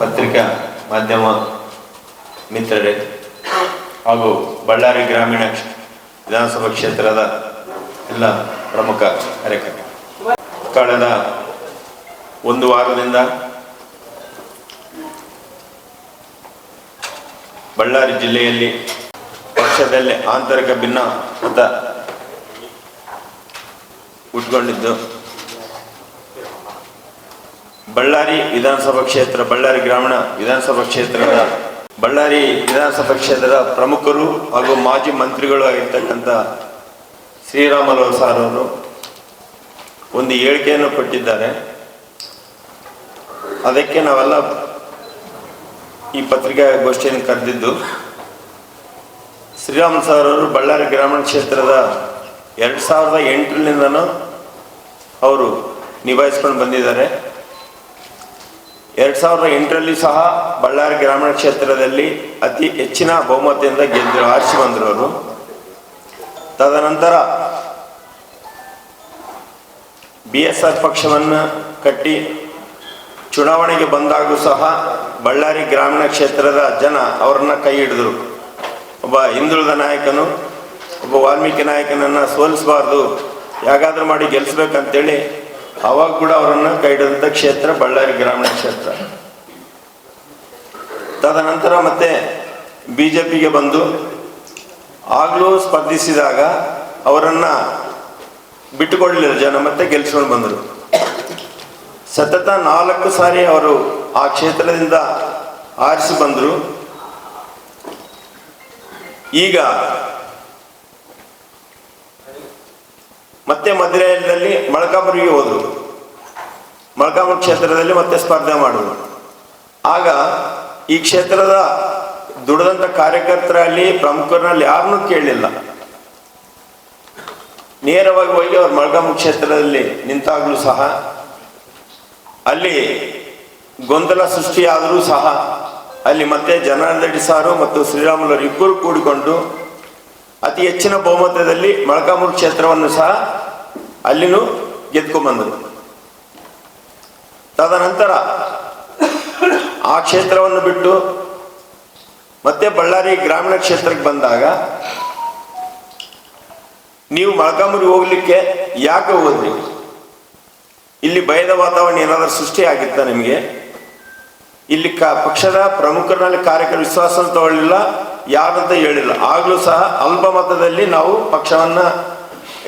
ಪತ್ರಿಕಾ ಮಾಧ್ಯಮ ಮಿತ್ರರೇ ಹಾಗೂ ಬಳ್ಳಾರಿ ಗ್ರಾಮೀಣ ವಿಧಾನಸಭಾ ಕ್ಷೇತ್ರದ ಎಲ್ಲ ಪ್ರಮುಖ ಕಾರ್ಯಕರ್ತರು. ಕಳೆದ ಒಂದು ವಾರದಿಂದ ಬಳ್ಳಾರಿ ಜಿಲ್ಲೆಯಲ್ಲಿ ಪಕ್ಷದಲ್ಲಿ ಆಂತರಿಕ ಭಿನ್ನ ಮತ ಹುಟ್ಕೊಂಡಿದ್ದು ಬಳ್ಳಾರಿ ವಿಧಾನಸಭಾ ಕ್ಷೇತ್ರ, ಬಳ್ಳಾರಿ ಗ್ರಾಮೀಣ ವಿಧಾನಸಭಾ ಕ್ಷೇತ್ರದ ಬಳ್ಳಾರಿ ವಿಧಾನಸಭಾ ಕ್ಷೇತ್ರದ ಪ್ರಮುಖರು ಹಾಗೂ ಮಾಜಿ ಮಂತ್ರಿಗಳು ಆಗಿರ್ತಕ್ಕಂಥ ಶ್ರೀರಾಮಲು ಸಾರ್ ಅವರು ಒಂದು ಹೇಳಿಕೆಯನ್ನು ಕೊಟ್ಟಿದ್ದಾರೆ. ಅದಕ್ಕೆ ನಾವೆಲ್ಲ ಈ ಪತ್ರಿಕಾಗೋಷ್ಠಿಯನ್ನು ಕರೆದಿದ್ದು ಶ್ರೀರಾಮ್ ಸರ್ ಅವರು ಬಳ್ಳಾರಿ ಗ್ರಾಮೀಣ ಕ್ಷೇತ್ರದ ಎರಡು ಸಾವಿರದ ಎಂಟರಿಂದನೂ ಅವರು ನಿಭಾಯಿಸ್ಕೊಂಡು ಬಂದಿದ್ದಾರೆ. ಎರಡು ಸಾವಿರದ ಎಂಟರಲ್ಲಿ ಸಹ ಬಳ್ಳಾರಿ ಗ್ರಾಮೀಣ ಕ್ಷೇತ್ರದಲ್ಲಿ ಅತಿ ಹೆಚ್ಚಿನ ಬಹುಮತದಿಂದ ಗೆದ್ದರು ಆರಿಸಿ ಬಂದರು ಅವರು ತದನಂತರ ಬಿ ಎಸ್ ಆರ್ ಪಕ್ಷವನ್ನು ಕಟ್ಟಿ ಚುನಾವಣೆಗೆ ಬಂದಾಗೂ ಸಹ ಬಳ್ಳಾರಿ ಗ್ರಾಮೀಣ ಕ್ಷೇತ್ರದ ಜನ ಅವರನ್ನು ಕೈ ಹಿಡಿದರು. ಒಬ್ಬ ಹಿಂದುಳಿದ ನಾಯಕನು, ಒಬ್ಬ ವಾಲ್ಮೀಕಿ ನಾಯಕನನ್ನು ಸೋಲಿಸಬಾರ್ದು, ಯಾಗಾದರೂ ಮಾಡಿ ಗೆಲ್ಲಿಸ್ಬೇಕಂತೇಳಿ ಅವಾಗ ಕೂಡ ಅವರನ್ನು ಕೈಡಿದಂಥ ಕ್ಷೇತ್ರ ಬಳ್ಳಾರಿ ಗ್ರಾಮೀಣ ಕ್ಷೇತ್ರ. ತದನಂತರ ಮತ್ತೆ ಬಿ ಜೆ ಬಂದು ಆಗಲೂ ಸ್ಪರ್ಧಿಸಿದಾಗ ಅವರನ್ನು ಬಿಟ್ಟುಕೊಳ್ಳಲಿಲ್ಲ ಜನ, ಮತ್ತೆ ಗೆಲ್ಸ್ಕೊಂಡು ಬಂದರು. ಸತತ ನಾಲ್ಕು ಸಾರಿ ಅವರು ಆ ಕ್ಷೇತ್ರದಿಂದ ಆರಿಸಿ ಬಂದರು. ಈಗ ಮತ್ತೆ ಮಧುರೆಯಲ್ಲಿ ಮಳಕಾಪುರಿಗೆ ಹೋದರು. ಮಳಕಾಪುರ ಕ್ಷೇತ್ರದಲ್ಲಿ ಮತ್ತೆ ಸ್ಪರ್ಧೆ ಮಾಡಿದ್ರು ಆಗ ಈ ಕ್ಷೇತ್ರದ ದುಡಿದಂಥ ಕಾರ್ಯಕರ್ತರಲ್ಲಿ, ಪ್ರಮುಖರಲ್ಲಿ ಯಾರನ್ನೂ ಕೇಳಲಿಲ್ಲ ನೇರವಾಗಿ ಹೋಗಿ ಅವ್ರು ಮಳಗಾಮ ಕ್ಷೇತ್ರದಲ್ಲಿ ನಿಂತಾಗಲೂ ಸಹ, ಅಲ್ಲಿ ಗೊಂದಲ ಸೃಷ್ಟಿಯಾದರೂ ಸಹ, ಅಲ್ಲಿ ಮತ್ತೆ ಜನಾರ್ದನ್ ರೆಡ್ಡಿ ಸಾರು ಮತ್ತು ಶ್ರೀರಾಮುಲು ಇಬ್ಬರು ಕೂಡಿಕೊಂಡು ಅತಿ ಹೆಚ್ಚಿನ ಬಹುಮತದಲ್ಲಿ ಮೊಳಕಾಮೂರು ಕ್ಷೇತ್ರವನ್ನು ಸಹ ಅಲ್ಲಿನೂ ಗೆದ್ಕೊಂಡ್ಬಂದರು ತದನಂತರ ಆ ಕ್ಷೇತ್ರವನ್ನು ಬಿಟ್ಟು ಮತ್ತೆ ಬಳ್ಳಾರಿ ಗ್ರಾಮೀಣ ಕ್ಷೇತ್ರಕ್ಕೆ ಬಂದಾಗ ನೀವು ಮೊಳಕಾಮೂರಿಗೆ ಹೋಗ್ಲಿಕ್ಕೆ ಯಾಕೆ ಹೋದ್ರಿ? ಇಲ್ಲಿ ಭಯದ ವಾತಾವರಣ ಏನಾದರೂ ಸೃಷ್ಟಿ ಆಗಿತ್ತ ನಿಮಗೆ? ಇಲ್ಲಿ ಕ ಪಕ್ಷದ ಪ್ರಮುಖರಲ್ಲಿ ಕಾರ್ಯಕರ್ತ ವಿಶ್ವಾಸ ತಗೊಳ್ಳಿಲ್ಲ ಯಾರಂತ ಹೇಳಿಲ್ಲ. ಆಗಲೂ ಸಹ ಅಲ್ಪ ಮತದಲ್ಲಿ ನಾವು ಪಕ್ಷವನ್ನ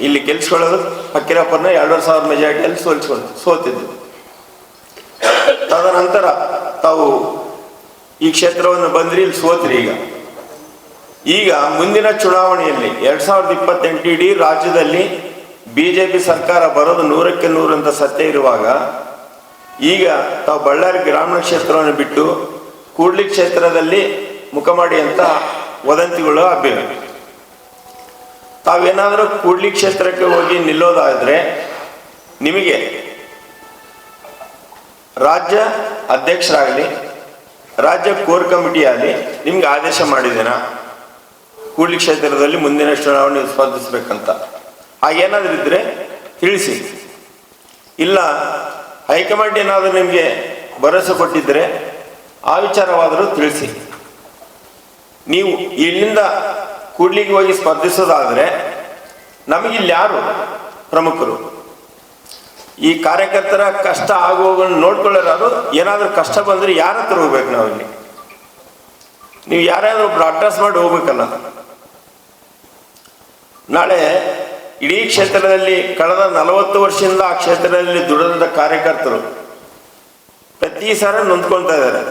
ಇಲ್ಲಿ ಗೆಲ್ಸ್ಕೊಳ್ಳೋದು ಫಕೀರಪ್ಪನ ಎರಡೂವರೆ ಸಾವಿರ ಮೆಜಾರಿಟಿಯಲ್ಲಿ ಸೋಲಿಸ್ಕೊಂಡು ಸೋತಿದ್ದು ತದನಂತರ ತಾವು ಈ ಕ್ಷೇತ್ರವನ್ನು ಬಂದ್ರಿ, ಇಲ್ಲಿ ಸೋತ್ರಿ ಈಗ. ಈಗ ಮುಂದಿನ ಚುನಾವಣೆಯಲ್ಲಿ ಎರಡ್ ಸಾವಿರದ ಇಪ್ಪತ್ತೆಂಟು ಇಡೀ ರಾಜ್ಯದಲ್ಲಿ ಬಿಜೆಪಿ ಸರ್ಕಾರ ಬರೋದು ನೂರಕ್ಕೆ ನೂರಂತ ಸತ್ಯ ಇರುವಾಗ, ಈಗ ತಾವು ಬಳ್ಳಾರಿ ಗ್ರಾಮೀಣ ಕ್ಷೇತ್ರವನ್ನು ಬಿಟ್ಟು ಕೂಡ್ಲಿ ಕ್ಷೇತ್ರದಲ್ಲಿ ಮುಖ ಮಾಡಿ ಅಂತ ವದಂತಿಗಳು ಹಬ್ಬಿವೆ. ತಾವೇನಾದರೂ ಕೂಡ್ಲಿ ಕ್ಷೇತ್ರಕ್ಕೆ ಹೋಗಿ ನಿಲ್ಲೋದಾದ್ರೆ ನಿಮಗೆ ರಾಜ್ಯ ಅಧ್ಯಕ್ಷರಾಗಲಿ, ರಾಜ್ಯ ಕೋರ್ ಕಮಿಟಿ ಆಗಲಿ ನಿಮ್ಗೆ ಆದೇಶ ಮಾಡಿದೇನಾ ಕೂಡ್ಲಿ ಕ್ಷೇತ್ರದಲ್ಲಿ ಮುಂದಿನ ಚುನಾವಣೆ ಸ್ಪರ್ಧಿಸ್ಬೇಕಂತ. ಹಾಗೇನಾದ್ರೂ ಇದ್ರೆ ತಿಳಿಸಿ. ಇಲ್ಲ, ಹೈಕಮಾಂಡ್ ಏನಾದರೂ ನಿಮಗೆ ಭರವಸೆ ಕೊಟ್ಟಿದ್ರೆ ಆ ವಿಚಾರವಾದರೂ ತಿಳಿಸಿ. ನೀವು ಇಲ್ಲಿಂದ ಕೂಡ್ಲಿಗೆ ಹೋಗಿ ಸ್ಪರ್ಧಿಸೋದಾದ್ರೆ ನಮಗಿಲ್ಲಿ ಯಾರು ಪ್ರಮುಖರು? ಈ ಕಾರ್ಯಕರ್ತರ ಕಷ್ಟ ಆಗುವಗಳನ್ನ ನೋಡ್ಕೊಳ್ಳೋರು ಏನಾದರೂ ಕಷ್ಟ ಬಂದರೆ ಯಾರ ಹತ್ರ ಹೋಗ್ಬೇಕು ನಾವು ಇಲ್ಲಿ? ನೀವು ಯಾರಾದರೂ ಒಬ್ರು ಅಡ್ರೆಸ್ ಮಾಡಿ ಹೋಗ್ಬೇಕಲ್ಲ? ನಾಳೆ ಇಡೀ ಕ್ಷೇತ್ರದಲ್ಲಿ ಕಳೆದ ನಲವತ್ತು ವರ್ಷದಿಂದ ಆ ಕ್ಷೇತ್ರದಲ್ಲಿ ದುಡಿದ ಕಾರ್ಯಕರ್ತರು ಪ್ರತಿ ಸಾರ ನೊಂದ್ಕೊಳ್ತಾ ಇದ್ದಾರೆ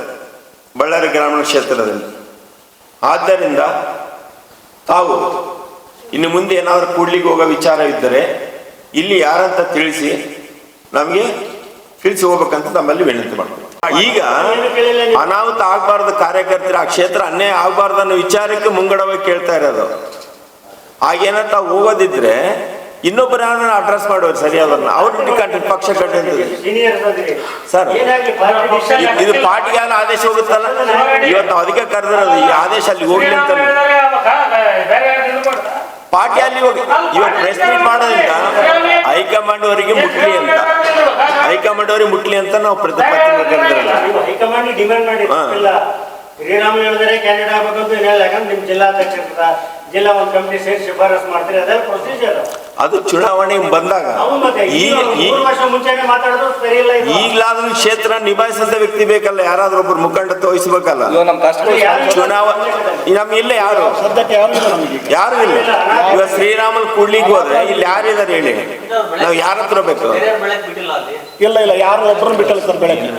ಬಳ್ಳಾರಿ ಗ್ರಾಮೀಣ ಕ್ಷೇತ್ರದಲ್ಲಿ. ಆದ್ದರಿಂದ ತಾವು ಇನ್ನು ಮುಂದೆ ಏನಾದರೂ ಕೂಡ್ಲಿಕ್ಕೆ ಹೋಗೋ ವಿಚಾರ ಇದ್ದರೆ ಇಲ್ಲಿ ಯಾರಂತ ತಿಳಿಸಿ ನಮಗೆ ತಿಳಿಸಿ ಹೋಗ್ಬೇಕಂತ ನಮ್ಮಲ್ಲಿ ವಿನಂತಿ ಮಾಡ್ತೀವಿ. ಈಗ ಅನಾಹುತ ಆಗಬಾರ್ದು ಕಾರ್ಯಕರ್ತರು, ಆ ಕ್ಷೇತ್ರ ಅನ್ಯಾಯ ಆಗಬಾರ್ದು ಅನ್ನೋ ವಿಚಾರಕ್ಕೆ ಮುಂಗಡವಾಗಿ ಕೇಳ್ತಾ ಇರೋದು. ಹಾಗೇನ ತಾವು ಹೋಗೋದಿದ್ರೆ ಇನ್ನೊಬ್ಬರ ಅಡ್ರೆಸ್ ಮಾಡೋರು ಸರಿ ಅದನ್ನ ಅವ್ರ ಪಕ್ಷ ಕಟ್ಟಿದ್ರು ಸರ್ ಇದು ಪಾರ್ಟಿಗೆ ಆದೇಶ ಹೋಗುತ್ತಲ್ಲ? ಇವತ್ತು ನಾವು ಅದಕ್ಕೆ ಕರೆದಿರೋದು ಈ ಆದೇಶ ಅಲ್ಲಿ ಹೋಗ್ಲಿ ಅಂತ ಪಾರ್ಟಿ ಅಲ್ಲಿ ಹೋಗಿ. ಇವತ್ತು ಪ್ರೆಸ್ ಮೀಟ್ ಮಾಡೋದ್ರಿಂದ ಹೈಕಮಾಂಡ್ ಅವರಿಗೆ ಮುಟ್ಲಿ ಅಂತ. ಹೈಕಮಾಂಡ್ ಅವರಿಗೆ ಮುಟ್ಲಿ ಅಂತ ನಾವು ಪ್ರತಿಪತ್ತಿ ಕರೆದ್ರಲ್ಲ ನೀವು ಹೈಕಮಾಂಡ್ ಡಿಮ್ಯಾಂಡ್ ಮಾಡಿ ಹಾ. ಇಲ್ಲ ಶ್ರೀರಾಮ್ ಹೇಳಿದ್ರೆ ಕ್ಯಾಂಡಿಡೇಟ್ ಆಗ್ಬೇಕಂತ ಏನಿಲ್ಲ. ಯಾಕಂದ್ರೆ ನಿಮ್ ಜಿಲ್ಲಾಧ್ಯಕ್ಷ ಇರ್ತದ ಒಂದು ಕಮಿಟಿ ಸೇರಿ ಶಿಫಾರಸ್ ಮಾಡ್ತೀರಿ ಅದೆಲ್ಲ ಪ್ರೊಸೀಜರ್ ಅದು ಚುನಾವಣೆ ಬಂದಾಗ. ಈಗ ಈಗಲಾದ್ರೂ ಕ್ಷೇತ್ರ ನಿಭಾಯಿಸಿದ ವ್ಯಕ್ತಿ ಬೇಕಲ್ಲ ಯಾರಾದ್ರೂ ಒಬ್ರು ಮುಖಂಡ ವಹಿಸ್ಬೇಕಲ್ಲ? ಕಷ್ಟ ಚುನಾವಣೆ ನಮ್ ಇಲ್ಲ ಯಾರು? ಸದ್ಯಕ್ಕೆ ಯಾರು ಇಲ್ಲ ನಮಗೆ ಯಾರು ಇಲ್ಲ? ಇವಾಗ ಶ್ರೀರಾಮನ್ ಕೂಡ್ಲಿಕ್ಕೆ ಹೋದ್ರೆ ಇಲ್ಲಿ ಯಾರಿದಾರೆ ಹೇಳಿ? ನಾವ್ ಯಾರ ಹತ್ರ ಬೇಕು? ಇಲ್ಲ ಇಲ್ಲ ಯಾರು ಒಬ್ರು ಬಿಟ್ಟಲ್ಲ ಸರ್ ಬೆಳಗ್ಗೆ.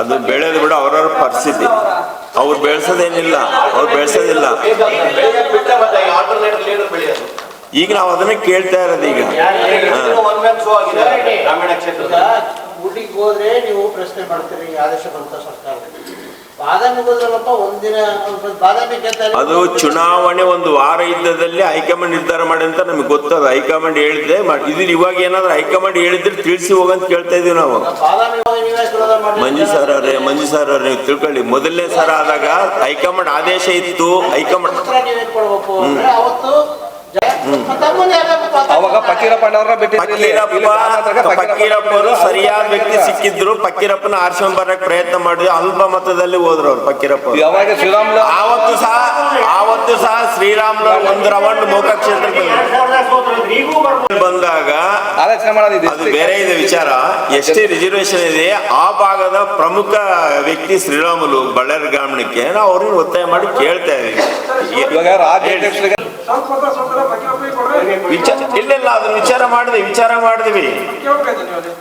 ಅದು ಬೆಳೆದು ಬಿಡ ಅವ್ರವ್ರ ಪರಿಸ್ಥಿತಿ. ಅವ್ರು ಬೆಳೆಸೋದೇನಿಲ್ಲ ಅವ್ರು ಬೆಳೆಸೋದಿಲ್ಲ. ಈಗ ನಾವು ಅದನ್ನ ಕೇಳ್ತಾ ಇರೋದು ಈಗ. ಗ್ರಾಮೀಣ ಕ್ಷೇತ್ರದ ಊಟಿಗೆ ಹೋದ್ರೆ ನೀವು ಪ್ರಶ್ನೆ ಮಾಡ್ತೀರಿ ಆದೇಶ ಬಂತ ಸರ್ಕಾರ ಅದು ಚುನಾವಣೆ ಒಂದು ವಾರ ಇದ್ದದಲ್ಲಿ ಹೈಕಮಾಂಡ್ ನಿರ್ಧಾರ ಮಾಡಿ ಅಂತ ನಮ್ಗೆ ಗೊತ್ತದ. ಹೈಕಮಾಂಡ್ ಹೇಳಿದ್ರೆ ಇದ್ರ ಇದು ಇವಾಗ ಏನಾದ್ರು ಹೈಕಮಾಂಡ್ ಹೇಳಿದ್ರೆ ತಿಳಿಸಿ ಹೋಗಂತ ಕೇಳ್ತಾ ಇದೀವಿ ನಾವು. ಮಂಜು ಸರ್ ಅವ್ರೆ ಮಂಜು ಸರ್ ಅವ್ರೆ ನೀವು ತಿಳ್ಕೊಳ್ಳಿ. ಮೊದಲನೇ ಸರ ಆದಾಗ ಹೈಕಮಾಂಡ್ ಆದೇಶ ಇತ್ತು. ಹೈಕಮಾಂಡ್ ಅವಾಗ ಫಕೀರಪ್ಪಣ್ಣ ಅವ್ರನ್ನ ಬಿಟ್ಟಿದ್ರು ಇಲ್ಲಿ. ಇಲ್ಲಿ ಫಕೀರಪ್ಪ ಗ್ರಾಮ ಹತ್ರಕ್ಕೆ ಫಕೀರಪ್ಪ ಅವರು ಸರಿಯಾದ ವ್ಯಕ್ತಿ ಸಿಕ್ಕಿದ್ರು ಪಕ್ಕಿರಪ್ಪನ ಆರ್ಸ್ಕೊಂಡ್ ಬರಕ್ ಪ್ರಯತ್ನ ಮಾಡಿದ್ರು ಅಲ್ಪ ಮತದಲ್ಲಿ ಹೋದ್ರು ಅವ್ರು ಫಕೀರಪ್ಪ. ಯಾವಾಗ ಶ್ರೀರಾಮ್ಲು ಆವತ್ತು ಸಹ ಆವತ್ತು ಸಹ ಶ್ರೀರಾಮ್ಲು ಒಂದು ರೌಂಡ್ ಮೋಕ ಕ್ಷೇತ್ರಕ್ಕೆ ಬಂದಾಗ ಅದು ಬೇರೆ ಇದೆ ವಿಚಾರ ಎಷ್ಟೇ ರಿಸರ್ವೇಶನ್ ಇದೆ ಆ ಭಾಗದ ಪ್ರಮುಖ ವ್ಯಕ್ತಿ ಶ್ರೀರಾಮುಲು ಬಳ್ಳಾರಿ ಗ್ರಾಮೀಣಕ್ಕೆ ನಾವು ಅವ್ರನ್ನ ಒತ್ತಾಯ ಮಾಡಿ ಕೇಳ್ತಾ ಇದ್ದೀವಿ ಇವಾಗ ರಾಜ್ಯಾಧ್ಯಕ್ಷರಿಗೆ ವಿಚಾರ ಇಲ್ಲ ಅದನ್ನ ವಿಚಾರ ಮಾಡಿದ್ವಿ ವಿಚಾರ ಮಾಡಿದ್ವಿ.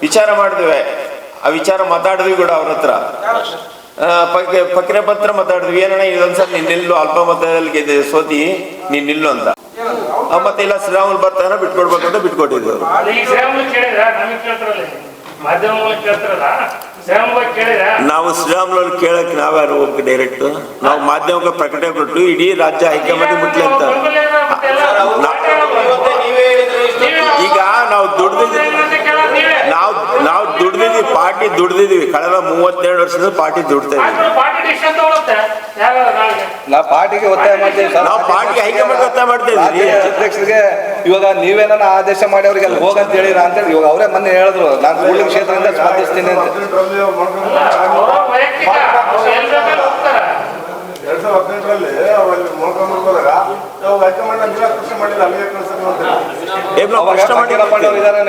ವಿಚಾರ ಮಾಡಿದ್ವಿ. ಆ ವಿಚಾರ ಮಾತಾಡಿದ್ವಿ ಕೂಡ ಅವ್ರ ಹತ್ರ. ಪಕ್ರೆ ಪತ್ರ ಮಾತಾಡಿದ್ವಿ. ಏನಣ್ಣ ಇದೊಂದ್ಸಲ ನೀನ್ ನಿಲ್ಲು ಅಲ್ಪ ಮತದಲ್ಲಿ ಸೋತಿ, ನೀನ್ ನಿಲ್ಲು ಅಂತ. ಮತ್ತೆ ಇಲ್ಲ ಶ್ರೀರಾಮುಲ್ ಬರ್ತಾನ ಬಿಟ್ಕೊಡ್ಬೇಕು ಅಂತ ನಾವು ಶ್ರೀರಾಮುಲು ಕೇಳಕ್ ನಾವ್ಯಾರು ಹೋಗಿ ಡೈರೆಕ್ಟ್ ನಾವು ಮಾಧ್ಯಮಕ್ಕೆ ಪ್ರಕಟಣೆ ಕೊಟ್ಟು ಇಡೀ ರಾಜ್ಯ ಹೈಕಮಾಂಡ್ ಮುಟ್ಲಿ ಅಂತ. ಈಗ ನಾವು ದುಡ್ಡು ದುಡ್ದಿದ್ವಿ ಪಾರ್ಟಿ ದುಡ್ದಿದ್ವಿ ಕಳೆದ ಮೂವತ್ತೆರಡು ವರ್ಷದ ಪಾರ್ಟಿ ದುಡ್ತಾ ಇದ್ದೀವಿ. ನಾವು ಪಾರ್ಟಿಗೆ ಒತ್ತಾಯ ಮಾಡ್ತೀವಿ ಸರ್. ನಾವು ಪಾರ್ಟಿಗೆ ಹೈಕಮಾಂಡ್ ಒತ್ತಾಯ ಮಾಡ್ತಾ ಇದ್ವಿ ರಾಜ್ಯ ಅಧ್ಯಕ್ಷರಿಗೆ ಇವಾಗ ನೀವೇನ ಆದೇಶ ಮಾಡಿ ಅವ್ರಿಗೆ ಅಲ್ಲಿ ಹೋಗಂತ ಹೇಳಿರ ಅಂತೇಳಿ ಇವಾಗ ಅವರೇ ಮೊನ್ನೆ ಹೇಳಿದ್ರು ನಾನು ಕೂಡ್ಲಿಗಿ ಕ್ಷೇತ್ರದಿಂದ ಸ್ಪರ್ಧಿಸ್ತೀನಿ ಅಂತ ಅವ್ರ ವೈಯಕ್ತಿಕ ಅವ್ರು ಎಲ್ಲಿ ಬೇಕಾದ್ರೂ ಹೋಗ್ತಾರೆ ಎರಡ್ ಸಾವಿರದ ಹದಿನೆಂಟರಲ್ಲಿ ಅವರಲ್ಲಿ ಮೋಕ ನಾವು ಹೈಕಮಾಂಡ್ ಮಾಡಿಲ್ಲ ಅಲ್ಲಿಗೆ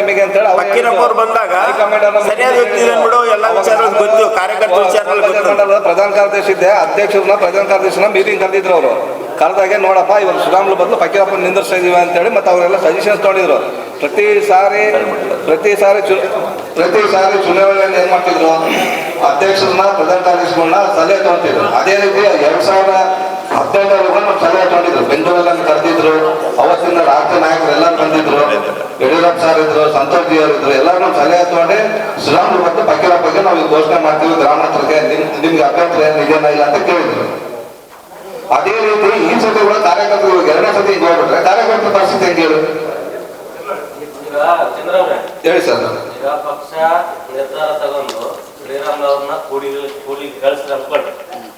ನಿಮಗೆ ಅಂತ ಹೇಳಿ ಅವ್ರು ಬಂದಾಗ ಹೈಕಮಾಂಡ್ ಸರಿಯಾದ ವ್ಯಕ್ತಿ ಇದಾನೆ ಬಿಡು ಎಲ್ಲ ವಿಚಾರ ಗೊತ್ತು ಕಾರ್ಯಕರ್ತರ ವಿಚಾರ ಗೊತ್ತು. ಪ್ರಧಾನ ಕಾರ್ಯದರ್ಶಿ ಇದ್ದೆ ಅಧ್ಯಕ್ಷರನ್ನ ಪ್ರಧಾನ ಕಾರ್ಯದರ್ಶಿನ ಮೀಟಿಂಗ್ ಕರೆದಿದ್ರು ಅವರು. ಕರೆದಾಗೆ ನೋಡಪ್ಪ ಇವರು ಸುಧಾಮ್ಲ ಬದಲು ಫಕೀರಪ್ಪ ನಿಂದಿರ್ಸ್ತಾ ಇದೀವಿ ಅಂತೇಳಿ ಮತ್ತೆ ಅವರೆಲ್ಲ ಸಜೆಷನ್ಸ್ ತೊಗೊಂಡಿದ್ರು. ಪ್ರತಿ ಸಾರಿ ಪ್ರತಿ ಸಾರಿ ಚು ಪ್ರತಿ ಸಾರಿ ಚುನಾವಣೆಯಲ್ಲಿ ಏನ್ ಮಾಡ್ತಿದ್ರು? ಅಧ್ಯಕ್ಷರನ್ನ ಪ್ರಧಾನ ಆಗಿಸ್ಕೊಂಡ ಸಲಹೆ ತಗೊಂತಿದ್ರು. ಅದೇ ರೀತಿ ಎರಡ್ ಸಾವಿರ ಹದಿನೆಂಟರವರೆಗೂ ನಮ್ಮ ಸಲಹೆ ತೊಗೊಂಡಿದ್ರು. ಬೆಂಗಳೂರಲ್ಲಿ ಕರೆದಿದ್ರು ಅವತ್ತಿನ ರಾಜ್ಯ ನಾಯಕರು ಎಲ್ಲ ಬಂದಿದ್ರು. ಯಡಿಯೂರಪ್ಪ ಸರ್ ಇದ್ರು, ಸಂತೋಷ್ ಜಿ ಇದ್ರು ಎಲ್ಲರೂ ಸಲಹೆ ತಗೊಂಡು ಶ್ರೀರಾಮ್ಲು ಮತ್ತು ಫಕೀರಪ್ಪಗೆ ನಾವು ಘೋಷಣೆ ಮಾಡ್ತೀವಿ, ಗ್ರಾಮಾಂತರಕ್ಕೆ ನಿಮ್ ನಿಮ್ಗೆ ಅಭ್ಯರ್ಥಿ ಏನು ಇದೆಯಲ್ಲ ಇಲ್ಲ ಅಂತ ಕೇಳಿದ್ರು. ಅದೇ ರೀತಿ ಈ ಸತಿ ಕೂಡ ಕಾರ್ಯಕರ್ತರು ಎರಡನೇ ಸತಿ ಹಿಂಗ್ ಹೋಗ್ಬಿಟ್ರೆ ಕಾರ್ಯಕರ್ತರ ಪರಿಸ್ಥಿತಿ ಹೆಂಗೆ ಹೇಳು? ಹೇಳಿ ಸರ್. ಈಗ ಪಕ್ಷ ನಿರ್ಧಾರ ತಗೊಂಡು ಶ್ರೀರಾಮ್ ಅವ್ರನ್ನ ಕೂಡಿ ಕೂಡಿ ಕಳಿಸ್ರಿ ಅನ್ಕೊಳ್ಳಿ